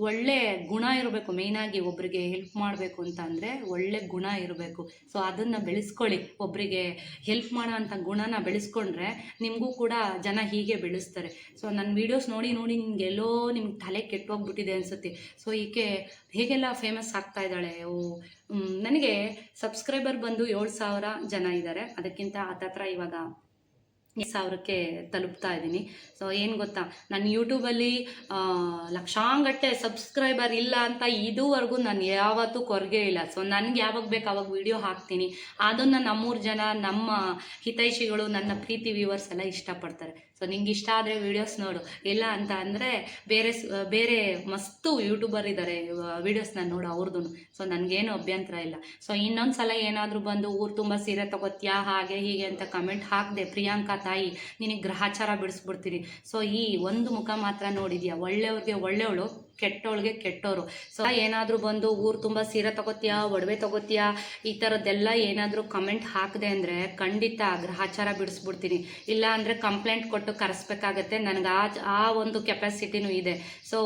ಒಳ್ಳೆ ಗುಣ ಇರಬೇಕು ಮೇಯ್ನಾಗಿ ಒಬ್ಬರಿಗೆ ಹೆಲ್ಪ್ ಮಾಡಬೇಕು ಅಂತ ಅಂದರೆ ಒಳ್ಳೆ ಗುಣ ಇರಬೇಕು. ಸೊ ಅದನ್ನು ಬೆಳೆಸ್ಕೊಳ್ಳಿ. ಒಬ್ಬರಿಗೆ ಹೆಲ್ಪ್ ಮಾಡೋ ಅಂಥ ಗುಣನ ಬೆಳೆಸ್ಕೊಂಡ್ರೆ ನಿಮಗೂ ಕೂಡ ಜನ ಹೀಗೆ ಬೆಳೆಸ್ತಾರೆ. ಸೊ ನನ್ನ ವೀಡಿಯೋಸ್ ನೋಡಿ ನೋಡಿ ನಿಮ್ಗೆ ಎಲ್ಲೋ ನಿಮ್ಗೆ ತಲೆ ಕೆಟ್ಟೋಗ್ಬಿಟ್ಟಿದೆ ಅನಿಸುತ್ತೆ. ಸೊ ಈಕೆ ಹೇಗೆಲ್ಲ ಫೇಮಸ್ ಆಗ್ತಾ ಇದ್ದಾಳೆ? ಓ ನನಗೆ ಸಬ್ಸ್ಕ್ರೈಬರ್ ಬಂದು ಏಳು ಸಾವಿರ ಜನ ಇದ್ದಾರೆ ಅದಕ್ಕಿಂತ ಹತ್ತತ್ರ ಇವಾಗ ಸಾವಿರಕ್ಕೆ ತಲುಪ್ತಾ ಇದ್ದೀನಿ. ಸೊ ಏನು ಗೊತ್ತಾ? ನನ್ನ ಯೂಟ್ಯೂಬಲ್ಲಿ ಲಕ್ಷಾಂಗಟ್ಟೆ ಸಬ್ಸ್ಕ್ರೈಬರ್ ಇಲ್ಲ ಅಂತ ಇದುವರೆಗೂ ನಾನು ಯಾವತ್ತೂ ಕೊರಗೆ ಇಲ್ಲ. ಸೊ ನನಗೆ ಯಾವಾಗ ಬೇಕು ಅವಾಗ ವಿಡಿಯೋ ಹಾಕ್ತೀನಿ. ಅದನ್ನು ನಮ್ಮೂರು ಜನ, ನಮ್ಮ ಹಿತೈಷಿಗಳು, ನನ್ನ ಪ್ರೀತಿ ವ್ಯೂವರ್ಸ್ ಎಲ್ಲ ಇಷ್ಟಪಡ್ತಾರೆ. ಸೊ ನಿಂಗೆ ಇಷ್ಟ ಆದರೆ ವೀಡಿಯೋಸ್ ನೋಡು. ಇಲ್ಲ ಅಂತ ಅಂದರೆ ಬೇರೆ ಬೇರೆ ಮಸ್ತು ಯೂಟ್ಯೂಬರ್ ಇದ್ದಾರೆ ವೀಡಿಯೋಸ್ನ ನೋಡು ಅವ್ರದ್ದು ಸೊ ನನಗೇನು ಅಭ್ಯಂತರ ಇಲ್ಲ. ಸೊ ಇನ್ನೊಂದು ಸಲ ಏನಾದರೂ ಬಂದು ಊರು ತುಂಬ ಸೀರೆ ತಗೋತ್ಯಾ, ಹಾಗೆ ಹೀಗೆ ಅಂತ ಕಮೆಂಟ್ ಹಾಕಿದೆ, ಪ್ರಿಯಾಂಕಾ ತಾಯಿ, ನಿನಗೆ ಗ್ರಹಾಚಾರ ಬಿಡಿಸ್ಬಿಡ್ತೀನಿ. ಸೊ ಈ ಒಂದು ಮುಖ ಮಾತ್ರ ನೋಡಿದ್ಯಾ? ಒಳ್ಳೆಯವ್ರಿಗೆ ಒಳ್ಳೆಯವಳು? ಕೆಟ್ಟವಳಿಗೆ ಕೆಟ್ಟವರು ಸೊ ಏನಾದರೂ ಬಂದು ಊರು ತುಂಬ ಸೀರೆ ತಗೋತೀಯಾ, ಒಡವೆ ತಗೋತೀಯಾ, ಈ ಥರದ್ದೆಲ್ಲ ಏನಾದರೂ ಕಮೆಂಟ್ ಹಾಕಿದೆ ಅಂದರೆ ಖಂಡಿತ ಗ್ರಹಾಚಾರ ಬಿಡಿಸ್ಬಿಡ್ತೀನಿ. ಇಲ್ಲ ಅಂದರೆ ಕಂಪ್ಲೇಂಟ್ ಕೊಟ್ಟು ಕರೆಸ್ಬೇಕಾಗತ್ತೆ. ನನಗೆ ಆ ಆ ಒಂದು ಕೆಪಾಸಿಟಿನೂ ಇದೆ. ಸೊ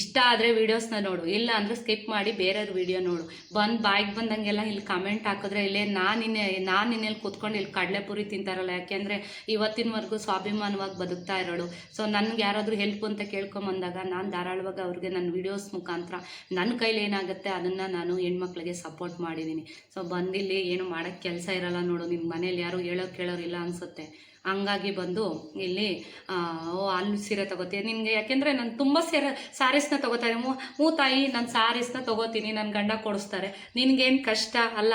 ಇಷ್ಟ ಆದರೆ ವೀಡಿಯೋಸ್ನ ನೋಡು. ಇಲ್ಲ ಅಂದರೆ ಸ್ಕಿಪ್ ಮಾಡಿ ಬೇರೆಯವ್ರ ವೀಡಿಯೋ ನೋಡು. ಬಂದು ಬಾಯಿಗೆ ಬಂದಂಗೆಲ್ಲ ಇಲ್ಲಿ ಕಮೆಂಟ್ ಹಾಕಿದ್ರೆ ಇಲ್ಲೇ ನಾನು ಇನ್ನೇ ನಾನು ಇನ್ನೆಲ್ಲಿ ಕೂತ್ಕೊಂಡು ಇಲ್ಲಿ ಕಡಲೆಪುರಿ ತಿಂತಾರಲ್ಲ ಯಾಕೆಂದರೆ ಇವತ್ತಿನವರೆಗೂ ಸ್ವಾಭಿಮಾನವಾಗಿ ಬದುಕ್ತಾ ಇರೋಳು. ಸೊ ನನಗೆ ಯಾರಾದರೂ ಹೆಲ್ಪ್ ಅಂತ ಕೇಳ್ಕೊಂಬಂದಾಗ ನಾನು ಧಾರಾಳವಾಗಿ ಅವ್ರಿಗೆ ನನ್ನ ವೀಡಿಯೋಸ್ ಮುಖಾಂತರ. ನನ್ನ ಕೈಲಿ ಏನಾಗುತ್ತೆ ಅದನ್ನು ನಾನು ಹೆಣ್ಮಕ್ಳಿಗೆ ಸಪೋರ್ಟ್ ಮಾಡಿದ್ದೀನಿ ಸೊ ಬಂದಿಲ್ಲಿ ಏನು ಮಾಡೋಕ್ಕೆ ಕೆಲಸ ಇರಲ್ಲ ನೋಡು ನಿಮ್ಮ ಮನೇಲಿ ಯಾರು ಹೇಳೋ ಕೇಳೋರಿಲ್ಲ ಅನಿಸುತ್ತೆ. ಹಂಗಾಗಿ ಬಂದು ಇಲ್ಲಿ ಓ, ಅಲ್ಲಿ ಸೀರೆ ತಗೋತೀನಿ ನಿನಗೆ ಯಾಕೆಂದರೆ ನಾನು ತುಂಬ ಸೀರೆ ಸ್ಯಾರೀಸ್ನ ತಗೋತಾರೆ. ಹ್ಞೂ ತಾಯಿ ನಾನು ಸ್ಯಾರೀಸ್ನ ತಗೋತೀನಿ ನನ್ನ ಗಂಡ ಕೊಡಿಸ್ತಾರೆ. ನಿನಗೇನು ಕಷ್ಟ? ಅಲ್ಲ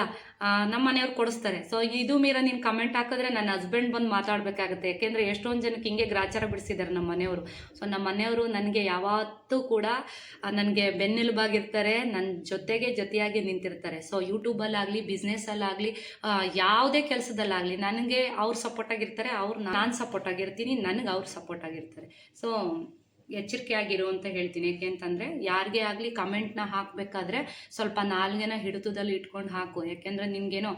ನಮ್ಮ ಮನೆಯವ್ರು ಕೊಡಿಸ್ತಾರೆ. ಸೊ ಇದು ಮೀರ ನೀನು ಕಮೆಂಟ್ ಹಾಕಿದ್ರೆ ನನ್ನ ಹಸ್ಬೆಂಡ್ ಬಂದು ಮಾತಾಡಬೇಕಾಗುತ್ತೆ. ಯಾಕೆಂದರೆ ಎಷ್ಟೊಂದು ಜನಕ್ಕೆ ಹಿಂಗೆ ಗ್ರಾಚಾರ ಬಿಡಿಸಿದ್ದಾರೆ ನಮ್ಮ ಮನೆಯವರು. ಸೊ ನಮ್ಮ ಮನೆಯವರು ನನಗೆ ಯಾವತ್ತೂ ಕೂಡ ನನಗೆ ಬೆನ್ನೆಲುಬಾಗಿರ್ತಾರೆ. ನನ್ನ ಜೊತೆಗೆ ಜೊತೆಯಾಗಿ ನಿಂತಿರ್ತಾರೆ. ಸೊ ಯೂಟ್ಯೂಬಲ್ಲಾಗಲಿ ಬಿಸ್ನೆಸ್ಸಲ್ಲಾಗಲಿ ಯಾವುದೇ ಕೆಲಸದಲ್ಲಾಗಲಿ ನನಗೆ ಅವ್ರು ಸಪೋರ್ಟ್ ಆಗಿರ್ತಾರೆ, ಅವ್ರು ನಾನು ಸಪೋರ್ಟ್ ಆಗಿರ್ತೀನಿ, ನನಗೆ ಅವ್ರು ಸಪೋರ್ಟ್ ಆಗಿರ್ತಾರೆ. ಸೊ ಎಚ್ಚರಿಕೆ ಆಗಿರು ಅಂತ ಹೇಳ್ತೀನಿ. ಯಾಕೆ ಅಂತಂದರೆ ಯಾರಿಗೇ ಆಗಲಿ ಕಮೆಂಟ್ನ ಹಾಕಬೇಕಾದ್ರೆ ಸ್ವಲ್ಪ ನಾಲ್ಗೆನ ಹಿಡಿತದಲ್ಲಿ ಇಟ್ಕೊಂಡು ಹಾಕು. ಯಾಕೆಂದರೆ ನಿನಗೇನೋ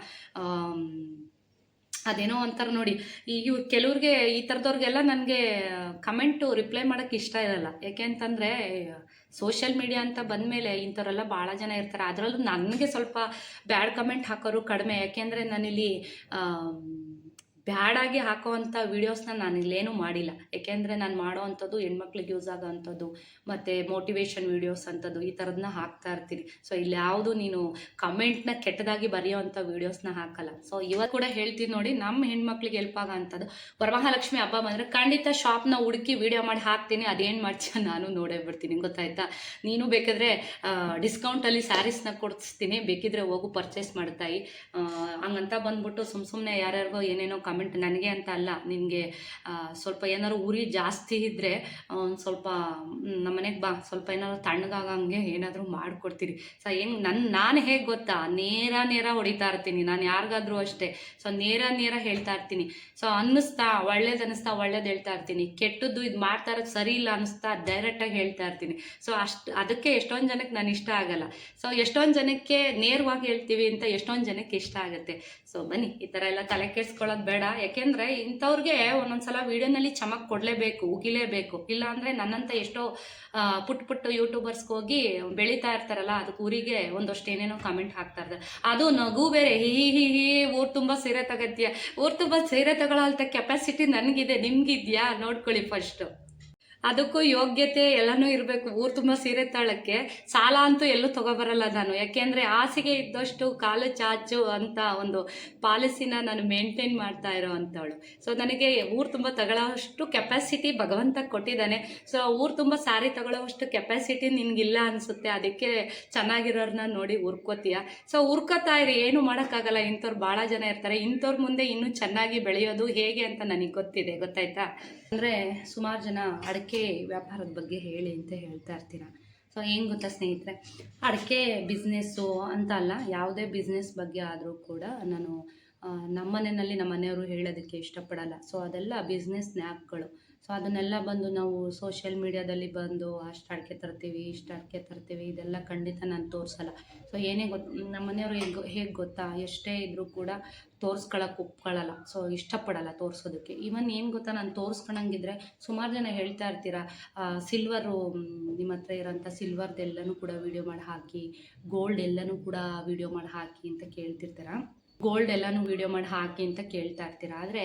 ಅದೇನೋ ಒಂಥರ ನೋಡಿ ಈಗ ಕೆಲವ್ರಿಗೆ, ಈ ಥರದವ್ರಿಗೆಲ್ಲ ನನಗೆ ಕಮೆಂಟು ರಿಪ್ಲೈ ಮಾಡೋಕ್ಕೆ ಇಷ್ಟ ಇರಲ್ಲ. ಯಾಕೆ ಅಂತಂದರೆ ಸೋಷಿಯಲ್ ಮೀಡಿಯಾ ಅಂತ ಬಂದಮೇಲೆ ಇಂಥವರೆಲ್ಲ ಭಾಳ ಜನ ಇರ್ತಾರೆ. ಅದರಲ್ಲೂ ನನಗೆ ಸ್ವಲ್ಪ ಬ್ಯಾಡ್ ಕಮೆಂಟ್ ಹಾಕೋರು ಕಡಿಮೆ. ಯಾಕೆಂದರೆ ನಾನಿಲ್ಲಿ ಬ್ಯಾಡಾಗಿ ಹಾಕೋವಂಥ ವೀಡಿಯೋಸ್ನ ನಾನು ಇಲ್ಲೇನೂ ಮಾಡಿಲ್ಲ. ಯಾಕೆಂದರೆ ನಾನು ಮಾಡೋ ಅಂಥದ್ದು ಹೆಣ್ಮಕ್ಳಿಗೆ ಯೂಸ್ ಆಗೋ ಅಂಥದ್ದು ಮತ್ತು ಮೋಟಿವೇಶನ್ ವೀಡಿಯೋಸ್ ಅಂಥದ್ದು ಈ ಥರದನ್ನ ಹಾಕ್ತಾ ಇರ್ತೀನಿ. ಸೊ ಇಲ್ಲಿ ಯಾವುದು ನೀನು ಕಮೆಂಟ್ನ ಕೆಟ್ಟದಾಗಿ ಬರೆಯೋವಂಥ ವೀಡಿಯೋಸ್ನ ಹಾಕಲ್ಲ. ಸೊ ಇವತ್ತು ಕೂಡ ಹೇಳ್ತೀನಿ ನೋಡಿ ನಮ್ಮ ಹೆಣ್ಮಕ್ಳಿಗೆ ಹೆಲ್ಪ್ ಆಗೋ ಅಂಥದ್ದು ವರಮಹಾಲಕ್ಷ್ಮಿ ಹಬ್ಬ ಬಂದರೆ ಖಂಡಿತ ಶಾಪ್ನ ಹುಡುಕಿ ವೀಡಿಯೋ ಮಾಡಿ ಹಾಕ್ತೀನಿ, ಅದೇನು ಮಾಡ್ತೀಯ ನಾನು ನೋಡೇ ಬಿಡ್ತೀನಿ. ಗೊತ್ತಾಯ್ತಾ? ನೀನು ಬೇಕಾದರೆ ಡಿಸ್ಕೌಂಟಲ್ಲಿ ಸ್ಯಾರೀಸ್ನ ಕೊಡಿಸ್ತೀನಿ. ಬೇಕಿದ್ರೆ ಹೋಗು ಪರ್ಚೇಸ್ ಮಾಡ್ತಾಯಿ. ಹಂಗಂತ ಬಂದ್ಬಿಟ್ಟು ಸುಮ್ಮ ಸುಮ್ಮನೆ ಯಾರ್ಯಾರಿಗೋ ಏನೇನೋ ಕಮೆಂಟ್ ನನಗೆ ಅಂತ ಅಲ್ಲ, ನಿನಗೆ ಸ್ವಲ್ಪ ಏನಾದ್ರು ಉರಿ ಜಾಸ್ತಿ ಇದ್ದರೆ ಒಂದು ಸ್ವಲ್ಪ ನಮ್ಮ ಮನೆಗೆ ಬಾ, ಸ್ವಲ್ಪ ಏನಾದ್ರು ತಣ್ಣಗಾಗಂಗೆ ಏನಾದರೂ ಮಾಡಿಕೊಡ್ತೀರಿ. ಸೊ ಹೆಂಗೆ ನನ್ನ ನಾನು ಹೇಗೆ ಗೊತ್ತಾ? ನೇರ ನೇರ ಹೊಡಿತಾ ಇರ್ತೀನಿ, ನಾನು ಯಾರಿಗಾದ್ರೂ ಅಷ್ಟೇ. ಸೊ ನೇರ ನೇರ ಹೇಳ್ತಾ ಇರ್ತೀನಿ. ಸೊ ಅನ್ನಿಸ್ತಾ, ಒಳ್ಳೇದು ಅನ್ನಿಸ್ತಾ, ಒಳ್ಳೇದು ಹೇಳ್ತಾ ಇರ್ತೀನಿ. ಕೆಟ್ಟದ್ದು ಇದು ಮಾಡ್ತಾ ಇರೋದು ಸರಿ ಇಲ್ಲ ಅನ್ನಿಸ್ತಾ ಡೈರೆಕ್ಟಾಗಿ ಹೇಳ್ತಾ ಇರ್ತೀನಿ. ಸೊ ಅಷ್ಟು, ಅದಕ್ಕೆ ಎಷ್ಟೊಂದು ಜನಕ್ಕೆ ನಾನು ಇಷ್ಟ ಆಗಲ್ಲ. ಸೊ ಎಷ್ಟೊಂದು ಜನಕ್ಕೆ ನೇರವಾಗಿ ಹೇಳ್ತೀವಿ ಅಂತ ಎಷ್ಟೊಂದು ಜನಕ್ಕೆ ಇಷ್ಟ ಆಗುತ್ತೆ. ಸೊ ಬನ್ನಿ, ಈ ಥರ ಎಲ್ಲ ತಲೆ ಕೆಡಿಸ್ಕೊಳ್ಳೋದು ಬೇಡ. ಯಾಕೆಂದರೆ ಇಂಥವ್ರಿಗೆ ಒಂದೊಂದ್ಸಲ ವೀಡಿಯೋನಲ್ಲಿ ಚಮಕ್ ಕೊಡಲೇಬೇಕು, ಉಗಿಲೇಬೇಕು. ಇಲ್ಲ ಅಂದ್ರೆ ನನ್ನಂತ ಎಷ್ಟೋ ಪುಟ್ ಪುಟ್ಟ ಪುಟ್ಟ ಯೂಟ್ಯೂಬರ್ಸ್ಗೆ ಹೋಗಿ ಬೆಳೀತಾ ಇರ್ತಾರಲ್ಲ, ಅದಕ್ಕೆ ಊರಿಗೆ ಒಂದಷ್ಟು ಏನೇನೋ ಕಮೆಂಟ್ ಹಾಕ್ತಾ ಇರ್ತಾರೆ. ಅದು ನಗು ಬೇರೆ. ಹಿ ಹಿ ಹಿ ಊರ್ ತುಂಬ ಸೀರೆ ತಗತ್ಯ ಊರು ತುಂಬ ಸೀರೆ ತಗೊಳ್ಳೋ ಅಂತ ಕೆಪಾಸಿಟಿ ನನಗಿದೆ, ನಿಮ್ಗಿದ್ಯಾ? ನೋಡ್ಕೊಳ್ಳಿ ಫಸ್ಟು ಅದಕ್ಕೂ ಯೋಗ್ಯತೆ ಎಲ್ಲನೂ ಇರಬೇಕು. ಊರು ತುಂಬ ಸೀರೆ ತಾಳಕ್ಕೆ. ಸಾಲ ಅಂತೂ ಎಲ್ಲೂ ತಗೋಬರಲ್ಲ ನಾನು. ಯಾಕೆಂದರೆ ಹಾಸಿಗೆ ಇದ್ದಷ್ಟು ಕಾಲು ಚಾಚು ಅಂತ ಒಂದು ಪಾಲಿಸಿನ ನಾನು ಮೇಂಟೈನ್ ಮಾಡ್ತಾ ಇರೋ ಅಂಥವಳು. ಸೊ ನನಗೆ ಊರು ತುಂಬ ತಗೊಳ್ಳೋಷ್ಟು ಕೆಪಾಸಿಟಿ ಭಗವಂತ ಕೊಟ್ಟಿದ್ದಾನೆ. ಸೊ ಊರು ತುಂಬ ಸಾರಿ ತಗೊಳ್ಳೋವಷ್ಟು ಕೆಪಾಸಿಟಿ ನಿನಗಿಲ್ಲ ಅನಿಸುತ್ತೆ. ಅದಕ್ಕೆ ಚೆನ್ನಾಗಿರೋರನ್ನ ನೋಡಿ ಉರ್ಕೋತೀಯ. ಸೊ ಉರ್ಕೋತಾ ಇರಿ. ಏನು ಮಾಡೋಕ್ಕಾಗಲ್ಲ. ಇಂಥವ್ರು ಭಾಳ ಜನ ಇರ್ತಾರೆ. ಇಂಥವ್ರ ಮುಂದೆ ಇನ್ನೂ ಚೆನ್ನಾಗಿ ಬೆಳೆಯೋದು ಹೇಗೆ ಅಂತ ನನಗೆ ಗೊತ್ತಿದೆ. ಗೊತ್ತಾಯ್ತಾ? ಅಂದರೆ ಸುಮಾರು ಜನ ಅಡಿಕೆ ವ್ಯಾಪಾರದ ಬಗ್ಗೆ ಹೇಳಿ ಅಂತ ಹೇಳ್ತಾ ಇರ್ತೀರ? ಸೊ ಏನು ಗೊತ್ತಾ ಸ್ನೇಹಿತರೆ? ಅಡಿಕೆ ಬಿಸ್ನೆಸ್ಸು ಅಂತ ಅಲ್ಲ, ಯಾವುದೇ ಬಿಸ್ನೆಸ್ ಬಗ್ಗೆ ಆದರೂ ಕೂಡ ನಾನು ನಮ್ಮನೆಯಲ್ಲಿ ನಮ್ಮ ಮನೆಯಲ್ಲಿ ನಮ್ಮ ಮನೆಯವರು ಹೇಳೋದಕ್ಕೆ ಇಷ್ಟಪಡಲ್ಲ. ಸೊ ಅದೆಲ್ಲ ಬಿಸ್ನೆಸ್ ನ್ಯಾಪ್ಗಳು. ಸೊ ಅದನ್ನೆಲ್ಲ ಬಂದು ನಾವು ಸೋಷಿಯಲ್ ಮೀಡ್ಯಾದಲ್ಲಿ ಬಂದು, ಅಷ್ಟು ಅಡಿಕೆ ತರ್ತೀವಿ, ಇಷ್ಟು ಅಡಿಕೆ ತರ್ತೀವಿ, ಇದೆಲ್ಲ ಖಂಡಿತ ನಾನು ತೋರಿಸಲ್ಲ. ಸೊ ಏನೇ ಗೊತ್ತು ನಮ್ಮ ಮನೆಯವರು ಹೇಗೆ ಹೇಗೆ ಗೊತ್ತಾ? ಎಷ್ಟೇ ಇದ್ದರೂ ಕೂಡ ತೋರಿಸ್ಕೊಳಕ್ಕೆ ಒಪ್ಕೊಳ್ಳಲ್ಲ ಸೊ, ಇಷ್ಟಪಡಲ್ಲ ತೋರಿಸೋದಕ್ಕೆ. ಈವನ್ ಏನು ಗೊತ್ತಾ, ನಾನು ತೋರಿಸ್ಕೊಳಂಗಿದ್ರೆ ಸುಮಾರು ಜನ ಹೇಳ್ತಾ ಇರ್ತೀರ ಸಿಲ್ವರು ನಿಮ್ಮ ಹತ್ರ ಇರೋಂಥ ಸಿಲ್ವರ್ದೆಲ್ಲನೂ ಕೂಡ ವೀಡಿಯೋ ಮಾಡಿ ಹಾಕಿ ಗೋಲ್ಡ್ ಎಲ್ಲನೂ ಕೂಡ ವೀಡಿಯೋ ಮಾಡಿ ಹಾಕಿ ಅಂತ ಕೇಳ್ತಿರ್ತೀರ? ಗೋಲ್ಡ್ ಎಲ್ಲನೂ ವೀಡಿಯೋ ಮಾಡಿ ಹಾಕಿ ಅಂತ ಕೇಳ್ತಾ ಇರ್ತೀರ. ಆದರೆ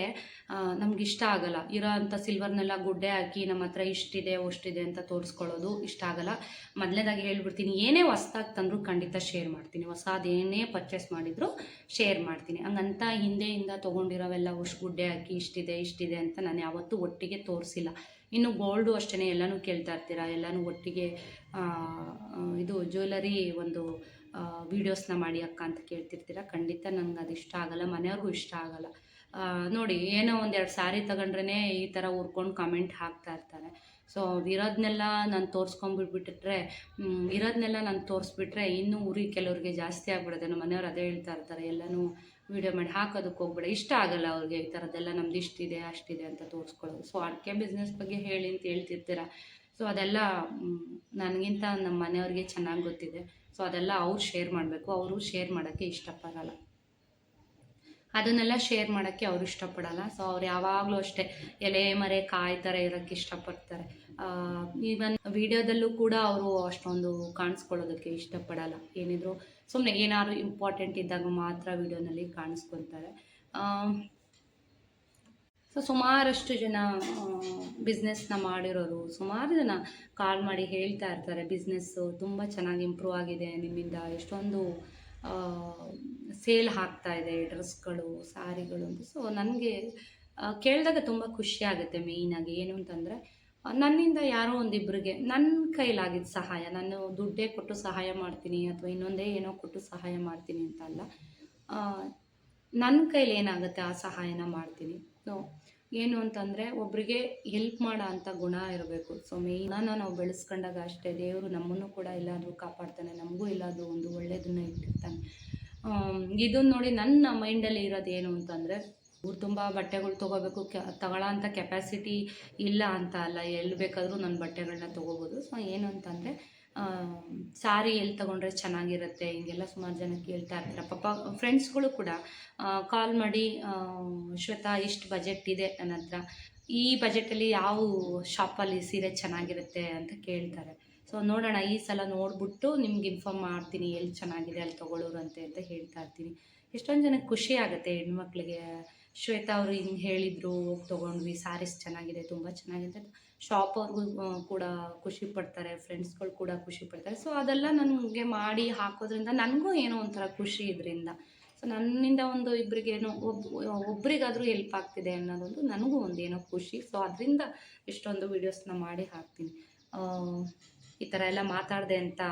ನಮ್ಗೆ ಇಷ್ಟ ಆಗಲ್ಲ. ಇರೋ ಅಂಥ ಸಿಲ್ವರ್ನೆಲ್ಲ ಗುಡ್ಡೆ ಹಾಕಿ ನಮ್ಮ ಹತ್ರ ಇಷ್ಟಿದೆ ಅಷ್ಟಿದೆ ಅಂತ ತೋರಿಸ್ಕೊಳ್ಳೋದು ಇಷ್ಟ ಆಗಲ್ಲ. ಮೊದಲನೇದಾಗಿ ಹೇಳ್ಬಿಡ್ತೀನಿ, ಏನೇ ಹೊಸ್ದಾಗಿ ತಂದರೂ ಖಂಡಿತ ಶೇರ್ ಮಾಡ್ತೀನಿ. ಹೊಸದೇನೇ ಪರ್ಚೇಸ್ ಮಾಡಿದರೂ ಶೇರ್ ಮಾಡ್ತೀನಿ. ಹಂಗಂತ ಹಿಂದೆಯಿಂದ ತೊಗೊಂಡಿರೋವೆಲ್ಲ ಅಷ್ಟು ಗುಡ್ಡೆ ಹಾಕಿ ಇಷ್ಟಿದೆ ಇಷ್ಟಿದೆ ಅಂತ ನಾನು ಯಾವತ್ತೂ ಒಟ್ಟಿಗೆ ತೋರಿಸಿಲ್ಲ. ಇನ್ನು ಗೋಲ್ಡು ಅಷ್ಟೇ ಎಲ್ಲನೂ ಕೇಳ್ತಾ ಇರ್ತೀರ. ಎಲ್ಲನೂ ಒಟ್ಟಿಗೆ ಇದು ಜ್ಯುವೆಲರಿ ಒಂದು ವೀಡಿಯೋಸ್ನ ಮಾಡಿ ಅಕ್ಕ ಅಂತ ಕೇಳ್ತಿರ್ತೀರ, ಖಂಡಿತ ನನಗೆ ಅದು ಇಷ್ಟ ಆಗಲ್ಲ, ಮನೆಯವ್ರಿಗೂ ಇಷ್ಟ ಆಗಲ್ಲ. ನೋಡಿ, ಏನೋ ಒಂದೆರಡು ಸಾರಿ ತಗೊಂಡ್ರೇ ಈ ಥರ ಉರ್ಕೊಂಡು ಕಮೆಂಟ್ ಹಾಕ್ತಾ ಇರ್ತಾರೆ. ಸೊ ಇರೋದನ್ನೆಲ್ಲ ನಾನು ತೋರಿಸ್ಕೊಂಡ್ಬಿಟ್ಬಿಟ್ರೆ ಇರೋದನ್ನೆಲ್ಲ ನಾನು ತೋರಿಸ್ಬಿಟ್ರೆ ಇನ್ನೂ ಉರಿ ಕೆಲವ್ರಿಗೆ ಜಾಸ್ತಿ ಆಗ್ಬಿಡುತ್ತೆ. ನಮ್ಮ ಮನೆಯವ್ರು ಅದೇ ಹೇಳ್ತಾ ಇರ್ತಾರೆ, ಎಲ್ಲನೂ ವೀಡಿಯೋ ಮಾಡಿ ಹಾಕೋದಕ್ಕೆ ಹೋಗ್ಬೇಡ. ಇಷ್ಟ ಆಗಲ್ಲ ಅವ್ರಿಗೆ ಈ ಥರದ್ದೆಲ್ಲ ನಮ್ದು ಇಷ್ಟಿದೆ ಅಷ್ಟಿದೆ ಅಂತ ತೋರಿಸ್ಕೊಳ್ಳೋದು. ಸೊ ಅಡಿಕೆ ಬಿಸ್ನೆಸ್ ಬಗ್ಗೆ ಹೇಳಿ ಅಂತ ಹೇಳ್ತಿರ್ತೀರ? ಸೊ ಅದೆಲ್ಲ ನನಗಿಂತ ನಮ್ಮ ಮನೆಯವ್ರಿಗೆ ಚೆನ್ನಾಗಿ ಗೊತ್ತಿದೆ. ಸೊ ಅದೆಲ್ಲ ಅವ್ರು ಶೇರ್ ಮಾಡಬೇಕು. ಅವರು ಶೇರ್ ಮಾಡೋಕ್ಕೆ ಇಷ್ಟಪಡಲ್ಲ. ಅದನ್ನೆಲ್ಲ ಶೇರ್ ಮಾಡೋಕ್ಕೆ ಅವ್ರು ಇಷ್ಟಪಡಲ್ಲ. ಸೊ ಅವ್ರು ಯಾವಾಗಲೂ ಅಷ್ಟೇ ಎಲೆ, ಮರೆ, ಕಾಯಿ ಥರ ಇರೋಕ್ಕೆ ಇಷ್ಟಪಡ್ತಾರೆ. ಈವನ್ ವಿಡಿಯೋದಲ್ಲೂ ಕೂಡ ಅವರು ಅಷ್ಟೊಂದು ಕಾಣಿಸ್ಕೊಳ್ಳೋದಕ್ಕೆ ಇಷ್ಟಪಡಲ್ಲ. ಏನಿದ್ರು ಸುಮ್ಮನೆ ಏನಾದ್ರು ಇಂಪಾರ್ಟೆಂಟ್ ಇದ್ದಾಗ ಮಾತ್ರ ವಿಡಿಯೋನಲ್ಲಿ ಕಾಣಿಸ್ಕೊತಾರೆ ಸೊ ಸುಮಾರಷ್ಟು ಜನ ಬಿಸ್ನೆಸ್ನ ಮಾಡಿರೋರು, ಸುಮಾರು ಜನ ಕಾಲ್ ಮಾಡಿ ಹೇಳ್ತಾ ಇರ್ತಾರೆ ಬಿಸ್ನೆಸ್ಸು ತುಂಬ ಚೆನ್ನಾಗಿ ಇಂಪ್ರೂವ್ ಆಗಿದೆ, ನಿಮ್ಮಿಂದ ಎಷ್ಟೊಂದು ಸೇಲ್ ಹಾಕ್ತಾ ಇದೆ ಡ್ರೆಸ್ಗಳು ಸ್ಯಾರಿಗಳು ಅಂತ. ಸೊ ನನಗೆ ಕೇಳಿದಾಗ ತುಂಬ ಖುಷಿಯಾಗುತ್ತೆ ಮೇಯ್ನಾಗಿ ಏನು ಅಂತಂದರೆ, ನನ್ನಿಂದ ಯಾರೋ ಒಂದಿಬ್ಬರಿಗೆ ನನ್ನ ಕೈಲಾಗಿದ್ದ ಸಹಾಯ, ನಾನು ದುಡ್ಡೇ ಕೊಟ್ಟು ಸಹಾಯ ಮಾಡ್ತೀನಿ, ಅಥವಾ ಇನ್ನೊಂದೇ ಏನೋ ಕೊಟ್ಟು ಸಹಾಯ ಮಾಡ್ತೀನಿ ಅಂತ ಅಲ್ಲ ನನ್ನ ಕೈಲಿ ಏನಾಗುತ್ತೆ ಆ ಸಹಾಯನ ಮಾಡ್ತೀನಿ. ಏನು ಅಂತಂದರೆ ಒಬ್ಬರಿಗೆ ಹೆಲ್ಪ್ ಮಾಡೋ ಅಂಥ ಗುಣ ಇರಬೇಕು. ಸೊ ಮೇಯ್ನ ನಾವು ಬೆಳೆಸ್ಕೊಂಡಾಗ ಅಷ್ಟೇ, ದೇವರು ನಮ್ಮನ್ನು ಕೂಡ ಎಲ್ಲಾದರೂ ಕಾಪಾಡ್ತಾನೆ, ನಮಗೂ ಎಲ್ಲಾದರೂ ಒಂದು ಒಳ್ಳೆಯದನ್ನು ಇಟ್ಟಿರ್ತಾನೆ. ಇದನ್ನು ನೋಡಿ ನನ್ನ ಮೈಂಡಲ್ಲಿ ಇರೋದು ಏನು ಅಂತಂದರೆ, ಊರು ತುಂಬ ಬಟ್ಟೆಗಳು ತೊಗೋಬೇಕು ಕೆ ತಗೊಳ್ಳೋ ಅಂಥ ಕೆಪಾಸಿಟಿ ಇಲ್ಲ ಅಂತ ಅಲ್ಲ ಎಲ್ಲಿ ಬೇಕಾದರೂ ನನ್ನ ಬಟ್ಟೆಗಳನ್ನ ತೊಗೋಬೋದು. ಸೊ ಏನು ಅಂತಂದರೆ ಸ್ಯಾರಿ ಎಲ್ಲಿ ತೊಗೊಂಡ್ರೆ ಚೆನ್ನಾಗಿರುತ್ತೆ, ಹಿಂಗೆಲ್ಲ ಸುಮಾರು ಜನ ಕೇಳ್ತಾ ಇರ್ತಾರೆ. ಪಾಪ ಫ್ರೆಂಡ್ಸ್ಗಳು ಕೂಡ ಕಾಲ್ ಮಾಡಿ ಶ್ವೇತಾ ಇಷ್ಟು ಬಜೆಟ್ ಇದೆ ನನ್ನ ಹತ್ರ. ಈ ಬಜೆಟಲ್ಲಿ ಯಾವ ಶಾಪಲ್ಲಿ ಸೀರೆ ಚೆನ್ನಾಗಿರುತ್ತೆ ಅಂತ ಕೇಳ್ತಾರೆ. ಸೊ ನೋಡೋಣ, ಈ ಸಲ ನೋಡಿಬಿಟ್ಟು ನಿಮ್ಗೆ ಇನ್ಫಾರ್ಮ್ ಮಾಡ್ತೀನಿ ಎಲ್ಲಿ ಚೆನ್ನಾಗಿದೆ, ಅಲ್ಲಿ ತೊಗೊಳ್ಳೋರಂತೆ ಅಂತ ಹೇಳ್ತಾ ಇರ್ತೀನಿ. ಎಷ್ಟೊಂದು ಜನಕ್ಕೆ ಖುಷಿ ಆಗುತ್ತೆ ಹೆಣ್ಮಕ್ಳಿಗೆ ಶ್ವೇತಾ ಅವರು ಹಿಂಗೆ ಹೇಳಿದರು ತೊಗೊಂಡ್ವಿ ಸ್ಯಾರೀಸ್ ಚೆನ್ನಾಗಿದೆ, ತುಂಬ ಚೆನ್ನಾಗಿದೆ ಶಾಪ್ ಅವ್ರಿಗೂ ಕೂಡ ಖುಷಿ ಪಡ್ತಾರೆ ಫ್ರೆಂಡ್ಸ್ಗಳು ಕೂಡ ಖುಷಿ ಪಡ್ತಾರೆ. ಸೊ ಅದೆಲ್ಲ ನನಗೆ ಮಾಡಿ ಹಾಕೋದ್ರಿಂದ ನನಗೂ ಏನೋ ಒಂಥರ ಖುಷಿ ಇದರಿಂದ. ಸೊ ನನ್ನಿಂದ ಒಂದು ಇಬ್ಬರಿಗೇನೋ ಒಬ್, ಒಬ್ರಿಗಾದರೂ ಹೆಲ್ಪ್ ಆಗ್ತಿದೆ ಅನ್ನೋದೊಂದು ನನಗೂ ಒಂದು ಏನೋ ಖುಷಿ. ಸೊ ಅದರಿಂದ ಇಷ್ಟೊಂದು ವೀಡಿಯೋಸ್ನ ಮಾಡಿ ಹಾಕ್ತೀನಿ. ಈ ಥರ ಎಲ್ಲ ಮಾತಾಡಿದೆ ಅಂತ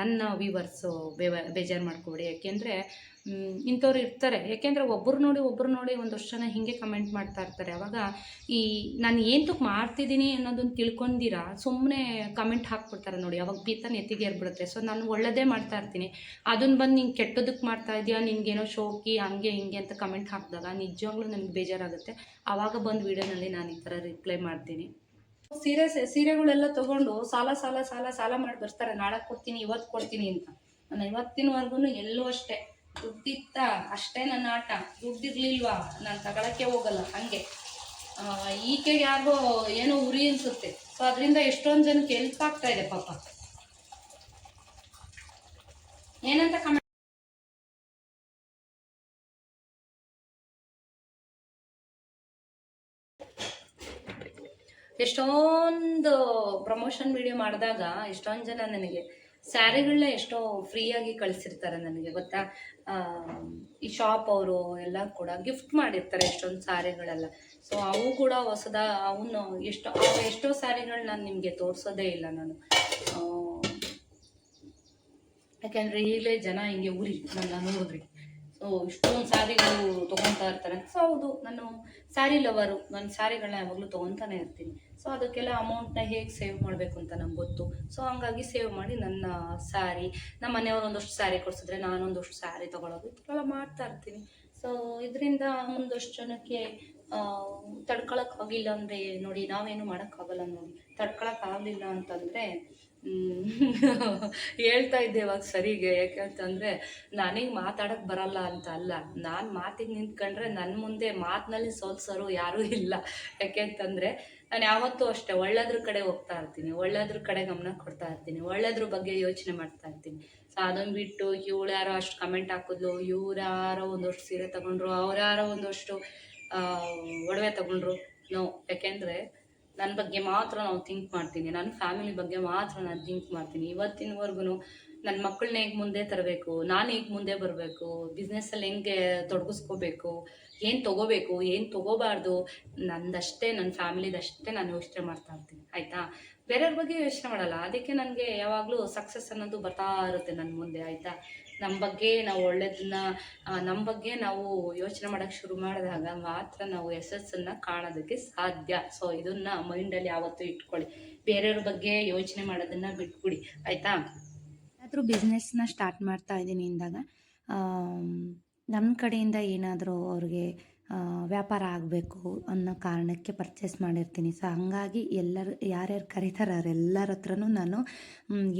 ನನ್ನ ವ್ಯೂವರ್ಸು ಬೇಜಾರು ಮಾಡ್ಕೊಬೇಡಿ. ಯಾಕೆಂದರೆ ಇಂಥವ್ರು ಇರ್ತಾರೆ. ಯಾಕೆಂದರೆ ಒಬ್ಬರು ನೋಡಿ ಒಬ್ಬರು ನೋಡಿ ಒಂದಷ್ಟು ಜನ ಹೀಗೆ ಕಮೆಂಟ್ ಮಾಡ್ತಾ ಇರ್ತಾರೆ. ಅವಾಗ ಈ ನಾನು ಏನಕ್ಕೆ ಮಾಡ್ತಿದ್ದೀನಿ ಅನ್ನೋದನ್ನು ತಿಳ್ಕೊಂಡಿರ? ಸುಮ್ಮನೆ ಕಮೆಂಟ್ ಹಾಕ್ಬಿಡ್ತಾರೆ ನೋಡಿ. ಅವಾಗ ಪೀತ ನೆತ್ತಿಗೆ ಏರ್ಬಿಡುತ್ತೆ. ಸೊ ನಾನು ಒಳ್ಳೆಯದೇ ಮಾಡ್ತಾ ಇರ್ತೀನಿ. ಅದನ್ನು ಬಂದು ನಿಂಗೆ ಕೆಟ್ಟದಕ್ಕೆ ಮಾಡ್ತಾ ಇದೆಯಾ? ನಿನಗೇನೋ ಶೋಕಿ, ಹಂಗೆ ಹಿಂಗೆ ಅಂತ ಕಮೆಂಟ್ ಹಾಕಿದಾಗ ನಿಜವಾಗ್ಲೂ ನನಗೆ ಬೇಜಾರಾಗುತ್ತೆ. ಆವಾಗ ಬಂದು ವೀಡಿಯೋನಲ್ಲಿ ನಾನು ಈ ಥರ ರಿಪ್ಲೈ ಮಾಡ್ತೀನಿ. ಸೀರೆ ಸೀರೆಗಳೆಲ್ಲ ತಗೊಂಡು ಸಾಲ ಸಾಲ ಸಾಲ ಸಾಲ ಮಾಡಿ ಬರ್ತಾರೆ. ನಾಳೆ ಕೊಡ್ತೀನಿ, ಇವತ್ತು ಕೊಡ್ತೀನಿ ಅಂತ. ನಾನು ಇವತ್ತಿನವರೆಗೂ ಎಲ್ಲೂ ಅಷ್ಟೇ. ದುಡ್ಡಿತ್ತ ಅಷ್ಟೇ ನನ್ನ ಆಟ. ದುಡ್ಡಿರ್ಲಿಲ್ವಾ? ನಾನು ತಗೊಳಕ್ಕೆ ಹೋಗಲ್ಲ, ಹಂಗೆ. ಈಕೆ ಯಾರಿಗೋ ಏನೋ ಉರಿ ಅನ್ಸುತ್ತೆ. ಸೊ ಅದರಿಂದ ಎಷ್ಟೊಂದು ಜನಕ್ಕೆ ಹೆಲ್ಪ್ ಆಗ್ತಾ ಇದೆ ಪಾಪ. ಏನಂತ ಕಮೆಂಟ್ ಎಷ್ಟೊಂದು ಪ್ರಮೋಷನ್ ವಿಡಿಯೋ ಮಾಡಿದಾಗ ಎಷ್ಟೊಂದು ಜನ ನನಗೆ ಸ್ಯಾರಿಗಳನ್ನ ಎಷ್ಟೋ ಫ್ರೀಯಾಗಿ ಕಳಿಸಿರ್ತಾರೆ ನನಗೆ ಗೊತ್ತಾ? ಈ ಶಾಪ್ ಅವರು ಎಲ್ಲ ಕೂಡ ಗಿಫ್ಟ್ ಮಾಡಿರ್ತಾರೆ ಎಷ್ಟೊಂದು ಸ್ಯಾರಿಗಳೆಲ್ಲ. ಸೊ ಅವು ಕೂಡ ಹೊಸದ, ಅವನು ಎಷ್ಟೋ ಎಷ್ಟೋ ಸ್ಯಾರಿಗಳು ನಾನು ನಿಮಗೆ ತೋರಿಸೋದೇ ಇಲ್ಲ ನಾನು. ಯಾಕೆಂದರೆ ಈಗಲೇ ಜನ ಹಿಂಗೆ ಉರಿ ನನ್ನ ನೋಡಿದ್ರಿ. ಸೊ ಇಷ್ಟೊಂದು ಸ್ಯಾರಿಗಳು ತೊಗೊತಾ ಇರ್ತಾರೆ. ಸೊ ಹೌದು, ನಾನು ಸ್ಯಾರಿ ಲವರು ನಾನು ಸ್ಯಾರಿಗಳನ್ನ ಯಾವಾಗಲೂ ತೊಗೊತಾನೆ ಇರ್ತೀನಿ. ಸೊ ಅದಕ್ಕೆಲ್ಲ ಅಮೌಂಟ್ನ ಹೇಗೆ ಸೇವ್ ಮಾಡಬೇಕು ಅಂತ ನಂಗೆ ಗೊತ್ತು. ಸೊ ಹಂಗಾಗಿ ಸೇವ್ ಮಾಡಿ ನನ್ನ ಸ್ಯಾರಿ ನಮ್ಮ ಮನೆಯವರು ಒಂದಷ್ಟು ಸ್ಯಾರಿ ಕೊಡಿಸಿದ್ರೆ ನಾನೊಂದಷ್ಟು ಸ್ಯಾರಿ ತೊಗೊಳೋದು ಇದೆಲ್ಲ ಮಾಡ್ತಾ ಇರ್ತೀನಿ. ಸೊ ಇದರಿಂದ ಒಂದಷ್ಟು ಜನಕ್ಕೆ ತಡ್ಕೊಳಕ್ಕಾಗಿಲ್ಲ ಅಂದರೆ ನೋಡಿ, ನಾವೇನು ಮಾಡೋಕ್ಕಾಗಲ್ಲ ನೋಡಿ. ತಡ್ಕೊಳಕ್ಕಾಗಲಿಲ್ಲ ಅಂತಂದರೆ ಹೇಳ್ತಾ ಇದ್ದೆ ಇವಾಗ ಸರಿಗೆ. ಯಾಕಂತಂದರೆ ನನಗೆ ಮಾತಾಡೋಕ್ಕೆ ಬರಲ್ಲ ಅಂತ ಅಲ್ಲ. ನಾನು ಮಾತಿಗೆ ನಿಂತ್ಕೊಂಡ್ರೆ ನನ್ನ ಮುಂದೆ ಮಾತಿನಲ್ಲಿ ಸೋಲ್ಸೋರು ಯಾರೂ ಇಲ್ಲ. ಯಾಕೆಂತಂದರೆ ನಾನು ಯಾವತ್ತೂ ಅಷ್ಟೇ, ಒಳ್ಳೆದ್ರ ಕಡೆ ಹೋಗ್ತಾ ಇರ್ತೀನಿ, ಒಳ್ಳೆದ್ರ ಕಡೆ ಗಮನ ಕೊಡ್ತಾ ಇರ್ತೀನಿ, ಒಳ್ಳೆದ್ರ ಬಗ್ಗೆ ಯೋಚನೆ ಮಾಡ್ತಾ ಇರ್ತೀನಿ. ಸೊ ಅದನ್ನು ಬಿಟ್ಟು ಇವಳು ಯಾರೋ ಅಷ್ಟು ಕಮೆಂಟ್ ಹಾಕಿದ್ಲು, ಇವ್ರು ಯಾರೋ ಒಂದಷ್ಟು ಸೀರೆ ತಗೊಂಡ್ರು, ಅವ್ರು ಯಾರೋ ಒಂದಷ್ಟು ಒಡವೆ ತಗೊಂಡ್ರು. ನೋ ಯಾಕೆಂದರೆ ನನ್ನ ಬಗ್ಗೆ ಮಾತ್ರ ನಾವು ಥಿಂಕ್ ಮಾಡ್ತೀನಿ ನನ್ನ ಫ್ಯಾಮಿಲಿ ಬಗ್ಗೆ ಮಾತ್ರ ನಾನು ಥಿಂಕ್ ಮಾಡ್ತೀನಿ. ಇವತ್ತಿನವರೆಗೂ ನನ್ನ ಮಕ್ಕಳನ್ನ ಹೇಗೆ ಮುಂದೆ ತರಬೇಕು, ನಾನು ಹೇಗೆ ಮುಂದೆ ಬರಬೇಕು ಬಿಸ್ನೆಸ್ಸಲ್ಲಿ ಹೆಂಗೆ ತೊಡಗಿಸ್ಕೋಬೇಕು ಏನು ತೊಗೋಬೇಕು, ಏನು ತೊಗೋಬಾರ್ದು, ನಂದಷ್ಟೇ ನನ್ನ ಫ್ಯಾಮಿಲಿದಷ್ಟೇ ನಾನು ಯೋಚನೆ ಮಾಡ್ತಾ ಇರ್ತೀನಿ, ಆಯಿತಾ? ಬೇರೆಯವ್ರ ಬಗ್ಗೆ ಯೋಚನೆ ಮಾಡಲ್ಲ, ಅದಕ್ಕೆ ನನಗೆ ಯಾವಾಗಲೂ ಸಕ್ಸಸ್ ಅನ್ನೋದು ಬರ್ತಾ ಇರುತ್ತೆ ನನ್ನ ಮುಂದೆ, ಆಯಿತಾ? ನಮ್ಮ ಬಗ್ಗೆ ನಾವು ಒಳ್ಳೇದನ್ನ ನಮ್ಮ ಬಗ್ಗೆ ನಾವು ಯೋಚನೆ ಮಾಡೋಕ್ಕೆ ಶುರು ಮಾಡಿದಾಗ ಮಾತ್ರ ನಾವು ಯಶಸ್ಸನ್ನು ಕಾಣೋದಕ್ಕೆ ಸಾಧ್ಯ. ಸೊ ಇದನ್ನ ಮೈಂಡಲ್ಲಿ ಯಾವತ್ತೂ ಇಟ್ಕೊಳ್ಳಿ. ಬೇರೆಯವ್ರ ಬಗ್ಗೆ ಯೋಚನೆ ಮಾಡೋದನ್ನ ಬಿಟ್ಬಿಡಿ, ಆಯಿತಾ? ಏನಾದರೂ ಬಿಸ್ನೆಸ್ನ ಸ್ಟಾರ್ಟ್ ಮಾಡ್ತಾ ಇದ್ದೀನಿ ಅಂದಾಗ ನಮ್ಮ ಕಡೆಯಿಂದ ಏನಾದರೂ ಅವ್ರಿಗೆ ವ್ಯಾಪಾರ ಆಗಬೇಕು ಅನ್ನೋ ಕಾರಣಕ್ಕೆ ಪರ್ಚೇಸ್ ಮಾಡಿರ್ತೀನಿ. ಸೊ ಹಂಗಾಗಿ ಎಲ್ಲರೂ ಯಾರ್ಯಾರು ಕರೀತಾರೆ ಅವರೆಲ್ಲರ ಹತ್ರನೂ ನಾನು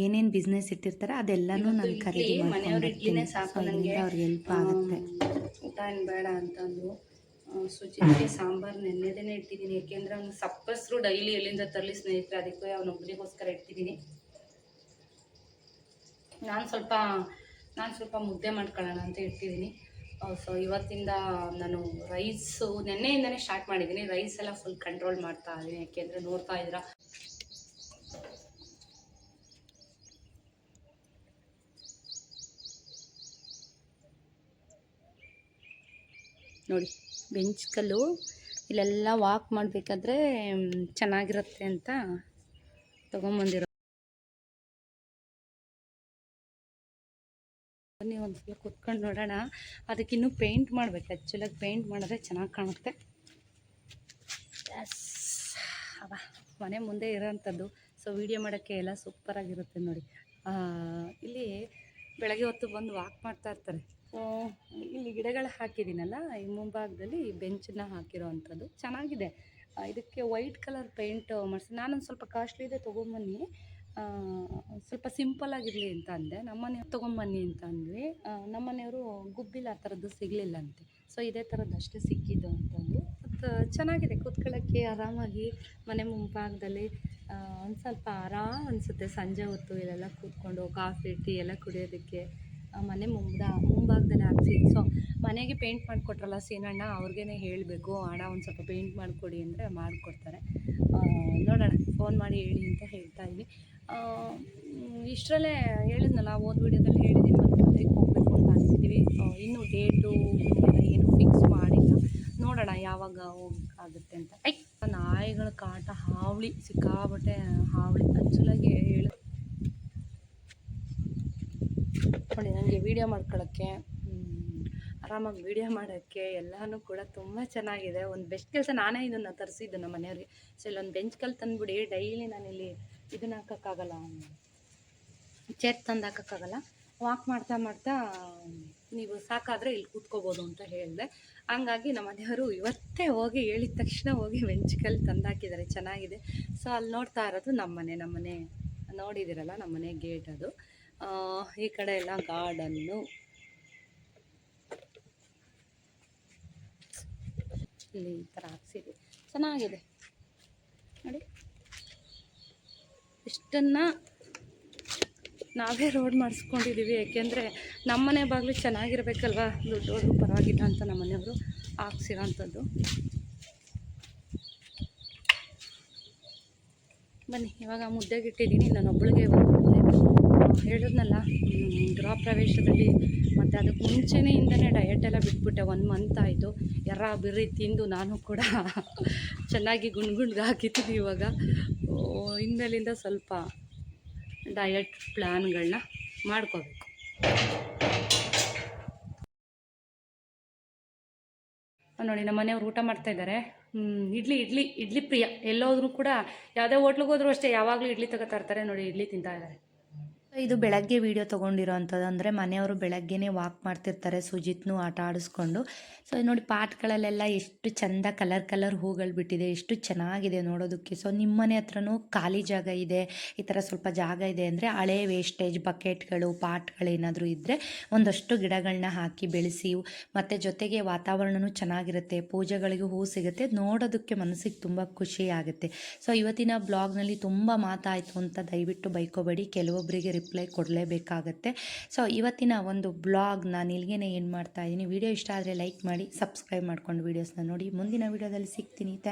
ಏನೇನು ಬಿಸ್ನೆಸ್ ಇಟ್ಟಿರ್ತಾರೆ ಅದೆಲ್ಲನೂ ನಾನು ಖರೀದಿ ಮಾಡ್ಕೊಂಡಿರ್ತೀನಿ ಸೊ ಇದರಿಂದ. ಅವ್ರಿಗೆ ಹೆಲ್ಪ್ ಆಗುತ್ತೆ. ಊಟ ಏನು ಬೇಡ ಅಂತಂದು ಸುಚಿತ್ಗೆ ಸಾಂಬಾರು ನೆನ್ನೆದೇನೆ ಇಟ್ಟಿದ್ದೀನಿ. ಏಕೆಂದರೆ ಅವ್ನು ಸಪ್ಪಸ್ರು ಡೈಲಿ ಎಲ್ಲಿಂದ ತರಲಿ ಸ್ನೇಹಿತರೆ ಅದಕ್ಕೆ ಅವನೊಬ್ಬನಿಗೋಸ್ಕರ ಇಟ್ಟಿದ್ದೀನಿ. ನಾನು ಸ್ವಲ್ಪ ನಾನು ಸ್ವಲ್ಪ ಮುದ್ದೆ ಮಾಡ್ಕೊಳ್ಳೋಣ ಅಂತ ಇಟ್ಟಿದ್ದೀನಿ. ಸೊ ಇವತ್ತಿಂದ ನಾನು ರೈಸು ನೆನ್ನೆಯಿಂದನೇ ಸ್ಟಾರ್ಟ್ ಮಾಡಿದ್ದೀನಿ ರೈಸ್ ಎಲ್ಲ ಫುಲ್ ಕಂಟ್ರೋಲ್ ಮಾಡ್ತಾ ಇದ್ದೀನಿ ಯಾಕೆಂದರೆ ನೋಡ್ತಾ ಇದ್ದೀರಾ? ನೋಡಿ, ಬೆಂಚ್ಕಲ್ಲು ಇಲ್ಲೆಲ್ಲ ವಾಕ್ ಮಾಡಬೇಕಾದ್ರೆ ಚೆನ್ನಾಗಿರುತ್ತೆ ಅಂತ ತೊಗೊಂಬಂದಿರೋ ಬನ್ನಿ ಒಂದ್ಸಲ ಕುತ್ಕೊಂಡು ನೋಡೋಣ. ಅದಕ್ಕೆ ಇನ್ನೂ ಪೇಂಟ್ ಮಾಡ್ಬೇಕು. ಆ್ಯಕ್ಚುಲಾಗಿ ಪೇಂಟ್ ಮಾಡಿದ್ರೆ ಚೆನ್ನಾಗಿ ಕಾಣುತ್ತೆ. ಎಸ್ ಅವ ಮನೆ ಮುಂದೆ ಇರೋಂಥದ್ದು. ಸೊ ವಿಡಿಯೋ ಮಾಡೋಕ್ಕೆ ಎಲ್ಲ ಸೂಪರಾಗಿರುತ್ತೆ ನೋಡಿ. ಇಲ್ಲಿ ಬೆಳಗ್ಗೆ ಹೊತ್ತು ಬಂದು ವಾಕ್ ಮಾಡ್ತಾ ಇರ್ತಾರೆ. ಇಲ್ಲಿ ಗಿಡಗಳು ಹಾಕಿದ್ದೀನಲ್ಲ, ಈ ಮುಂಭಾಗದಲ್ಲಿ ಬೆಂಚನ್ನ ಹಾಕಿರೋ ಅಂಥದ್ದು ಚೆನ್ನಾಗಿದೆ ಇದಕ್ಕೆ ವೈಟ್ ಕಲರ್ ಪೇಂಟ್ ಮಾಡಿಸಿ. ನಾನೊಂದು ಸ್ವಲ್ಪ ಕಾಸ್ಟ್ಲಿ ಇದೆ ತೊಗೊಂಬನ್ನಿ ಸ್ವಲ್ಪ ಸಿಂಪಲ್ ಆಗಿರಲಿ ಅಂತ ಅಂದೆ. ನಮ್ಮನೆ ತೊಗೊಂಬನ್ನಿ ಅಂತ ಅಂದ್ವಿ. ನಮ್ಮ ನಮ್ಮನೆಯವರು ಗುಬ್ಬಿಲ್ ಆ ಥರದ್ದು ಸಿಗಲಿಲ್ಲಂತೆ. ಸೊ ಇದೇ ಥರದ್ದು ಅಷ್ಟೇ ಸಿಕ್ಕಿದ್ದು ಅಂತಂದು ಮತ್ತು ಚೆನ್ನಾಗಿದೆ. ಕೂತ್ಕೊಳ್ಳೋಕ್ಕೆ ಆರಾಮಾಗಿ ಮನೆ ಮುಂಭಾಗದಲ್ಲಿ ಒಂದು ಸ್ವಲ್ಪ ಆರಾಮ ಅನಿಸುತ್ತೆ. ಸಂಜೆ ಹೊತ್ತು ಇಲ್ಲೆಲ್ಲ ಕೂತ್ಕೊಂಡು, ಕಾಫಿ, ಟೀ ಎಲ್ಲ ಕುಡಿಯೋದಕ್ಕೆ. ಮನೆ ಮುಂದ, ಮುಂಭಾಗದಲ್ಲಿ ಹಾಕ್ಸಿ. ಸೊ ಮನೆಗೆ ಪೇಂಟ್ ಮಾಡಿಕೊಟ್ರಲ್ಲ ಸೀನಣ್ಣ ಅವ್ರಿಗೇ ಹೇಳಬೇಕು, ಅಣ್ಣ ಒಂದು ಸ್ವಲ್ಪ ಪೇಂಟ್ ಮಾಡಿಕೊಡಿ ಅಂದರೆ ಮಾಡಿಕೊಡ್ತಾರೆ. ನೋಡೋಣ ಫೋನ್ ಮಾಡಿ ಹೇಳಿ ಅಂತ ಹೇಳ್ತಾ ಇದ್ವಿ. ಇಷ್ಟರಲ್ಲೇ ಹೇಳಿದ್ನಲ್ಲ ಓದ್ ವಿಡಿಯೋದಲ್ಲಿ ಹೇಳಿದ್ದೀನಿ ಮತ್ತು ಮದುವೆಗೆ ಹೋಗಬೇಕು ಅಂತ ಅಂತಿದ್ದೀವಿ ಇನ್ನೂ ಡೇಟು ಏನು ಫಿಕ್ಸ್ ಮಾಡಿಲ್ಲ. ನೋಡೋಣ ಯಾವಾಗ ಹೋಗೋಕ್ಕಾಗುತ್ತೆ ಅಂತ. ಐ ನಾಯಿಗಳ ಕಾಟ, ಹಾವಳಿ ಸಿಕ್ಕಾಬಟ್ಟೆ ಹಾವಳಿ. ಆ್ಯಕ್ಚುಲಾಗಿ ಹೇಳಿ. ನೋಡಿ ನನಗೆ ವೀಡಿಯೋ ಮಾಡ್ಕೊಳ್ಳೋಕ್ಕೆ ಆರಾಮಾಗಿ ವೀಡಿಯೋ ಮಾಡೋಕ್ಕೆ ಎಲ್ಲನೂ ಕೂಡ ತುಂಬ ಚೆನ್ನಾಗಿದೆ. ಒಂದು ಬೆಸ್ಟ್ ಕೆಲಸ ನಾನೇ ಇದನ್ನು ತರಿಸಿದ್ದು ನಮ್ಮ ಮನೆಯವ್ರಿಗೆ. ಸೊ ಇಲ್ಲೊಂದು ಬೆಂಚ್ ಕಲ್ ತಂದುಬಿಡಿ ಡೈಲಿ ನಾನಿಲ್ಲಿ ಇದನ್ನ ಹಾಕೋಕ್ಕಾಗಲ್ಲ. ಚೇರ್ ತಂದು ಹಾಕೋಕ್ಕಾಗಲ್ಲ. ವಾಕ್ ಮಾಡ್ತಾ ಮಾಡ್ತಾ, ನೀವು ಸಾಕಾದರೆ ಇಲ್ಲಿ ಕೂತ್ಕೋಬೋದು ಅಂತ ಹೇಳಿದೆ. ಹಂಗಾಗಿ ನಮ್ಮ ಮನೆಯವರು ಇವತ್ತೇ ಹೋಗಿ ಹೇಳಿದ ತಕ್ಷಣ ಹೋಗಿ ಬೆಂಚ್ ಕಲ್ಲು ತಂದು ಹಾಕಿದ್ದಾರೆ. ಚೆನ್ನಾಗಿದೆ. ಸೊ ಅಲ್ಲಿ ನೋಡ್ತಾ ಇರೋದು ನಮ್ಮನೆ ನಮ್ಮನೆ, ನೋಡಿದ್ದೀರಲ್ಲ, ನಮ್ಮನೆ ಗೇಟ್ ಅದು. ಈ ಕಡೆ ಎಲ್ಲ ಗಾರ್ಡನ್ನು. ಇಲ್ಲಿ ಈ ಥರ ಹಾಕ್ಸಿದೆ ಚೆನ್ನಾಗಿದೆ. ನೋಡಿ. ಇಷ್ಟನ್ನು ನಾವೇ ರೋಡ್ ಮಾಡಿಸ್ಕೊಂಡಿದ್ದೀವಿ. ಯಾಕೆಂದರೆ ನಮ್ಮನೆ ಬಾಗಿಲು ಚೆನ್ನಾಗಿರ್ಬೇಕಲ್ವ? ದುಡ್ಡು ಹೋದ್ರೂ ಪರವಾಗಿಲ್ಲ ಅಂತ ನಮ್ಮನೆಯವರು ಹಾಕ್ಸಿರೋಂಥದ್ದು. ಬನ್ನಿ, ಇವಾಗ ಮುದ್ದೆಗೆ ಇಟ್ಟಿದ್ದೀನಿ. ನಾನು ಒಬ್ಬಳಿಗೆ ಹೇಳಿದ್ನಲ್ಲ ಗೃಹ ಪ್ರವೇಶದಲ್ಲಿ ಮತ್ತು ಅದಕ್ಕೆ ಮುಂಚೆನೆಯಿಂದನೇ ಡಯಟ್ ಎಲ್ಲ ಬಿಟ್ಬಿಟ್ಟೆ ಒನ್ ಮಂತ್ ಆಯಿತು. ಎರ ಬಿರ್ರಿ ತಿಂದು ನಾನು ಕೂಡ ಚೆನ್ನಾಗಿ ಗುಂಡು ಗುಂಡ್ಗೆ ಹಾಕಿದ್ದೀನಿ ಇವಾಗ. ಇನ್ಮೇಲಿಂದ ಸ್ವಲ್ಪ ಡಯಟ್ ಪ್ಲ್ಯಾನ್ಗಳನ್ನ ಮಾಡ್ಕೋಬೇಕು. ನೋಡಿ, ನಮ್ಮ ಮನೆಯವ್ರು ಊಟ ಮಾಡ್ತಾ ಇದ್ದಾರೆ. ಇಡ್ಲಿ ಇಡ್ಲಿ ಇಡ್ಲಿ ಪ್ರಿಯ. ಎಲ್ಲೋದ್ರೂ ಕೂಡ ಯಾವುದೇ ಹೋಟ್ಲಿಗೆ ಹೋದ್ರೂ ಅಷ್ಟೇ ಯಾವಾಗಲೂ ಇಡ್ಲಿ ತಗೋತಾ ಇರ್ತಾರೆ. ನೋಡಿ, ಇಡ್ಲಿ ತಿಂತಾ ಇದ್ದಾರೆ. ಇದು ಬೆಳಗ್ಗೆ ವಿಡಿಯೋ ತೊಗೊಂಡಿರೋ ಅಂಥದ್ದು ಅಂದರೆ ಮನೆಯವರು ಬೆಳಗ್ಗೆನೇ ವಾಕ್ ಮಾಡ್ತಿರ್ತಾರೆ. ಸುಜಿತ್ನು ಆಟ ಆಡಿಸ್ಕೊಂಡು. ಸೊ ನೋಡಿ ಪಾಟ್ಗಳಲ್ಲೆಲ್ಲ ಎಷ್ಟು ಚಂದ ಕಲರ್ ಕಲರ್ ಹೂಗಳು ಬಿಟ್ಟಿದೆ. ಎಷ್ಟು ಚೆನ್ನಾಗಿದೆ ನೋಡೋದಕ್ಕೆ. ಸೊ ನಿಮ್ಮ ಮನೆ ಹತ್ರನೂ ಖಾಲಿ ಜಾಗ ಇದೆ. ಈ ಥರ ಸ್ವಲ್ಪ ಜಾಗ ಇದೆ ಅಂದರೆ ಹಳೆ ವೇಸ್ಟೇಜ್ ಬಕೆಟ್ಗಳು ಪಾಟ್ಗಳೇನಾದರೂ ಇದ್ದರೆ ಒಂದಷ್ಟು ಗಿಡಗಳನ್ನ ಹಾಕಿ ಬೆಳೆಸಿ. ಮತ್ತು ಜೊತೆಗೆ ವಾತಾವರಣವೂ ಚೆನ್ನಾಗಿರುತ್ತೆ. ಪೂಜೆಗಳಿಗೂ ಹೂ ಸಿಗುತ್ತೆ. ನೋಡೋದಕ್ಕೆ ಮನಸ್ಸಿಗೆ ತುಂಬ ಖುಷಿ ಆಗುತ್ತೆ. ಸೊ ಇವತ್ತಿನ ಬ್ಲಾಗ್ನಲ್ಲಿ ತುಂಬ ಮಾತಾಯಿತು ಅಂತ ದಯವಿಟ್ಟು ಬೈಕೋಬೇಡಿ. ಕೆಲವೊಬ್ಬರಿಗೆ ರಿಪ್ಲೈ ಕೊಡಲೇಬೇಕಾಗತ್ತೆ. ಸೊ, ಇವತ್ತಿನ ಒಂದು ಬ್ಲಾಗ್ ನಾನು ಇಲ್ಲಿಗೆ ಏನು ಮಾಡ್ತಾ ಇದ್ದೀನಿ, ವಿಡಿಯೋ ಇಷ್ಟ ಆದರೆ ಲೈಕ್ ಮಾಡಿ, ಸಬ್ಸ್ಕ್ರೈಬ್ ಮಾಡ್ಕೊಂಡು ವೀಡಿಯೋಸ್ನ ನೋಡಿ. ಮುಂದಿನ ವೀಡಿಯೋದಲ್ಲಿ ಸಿಗ್ತೀನಿ. ಥ್ಯಾಂಕ್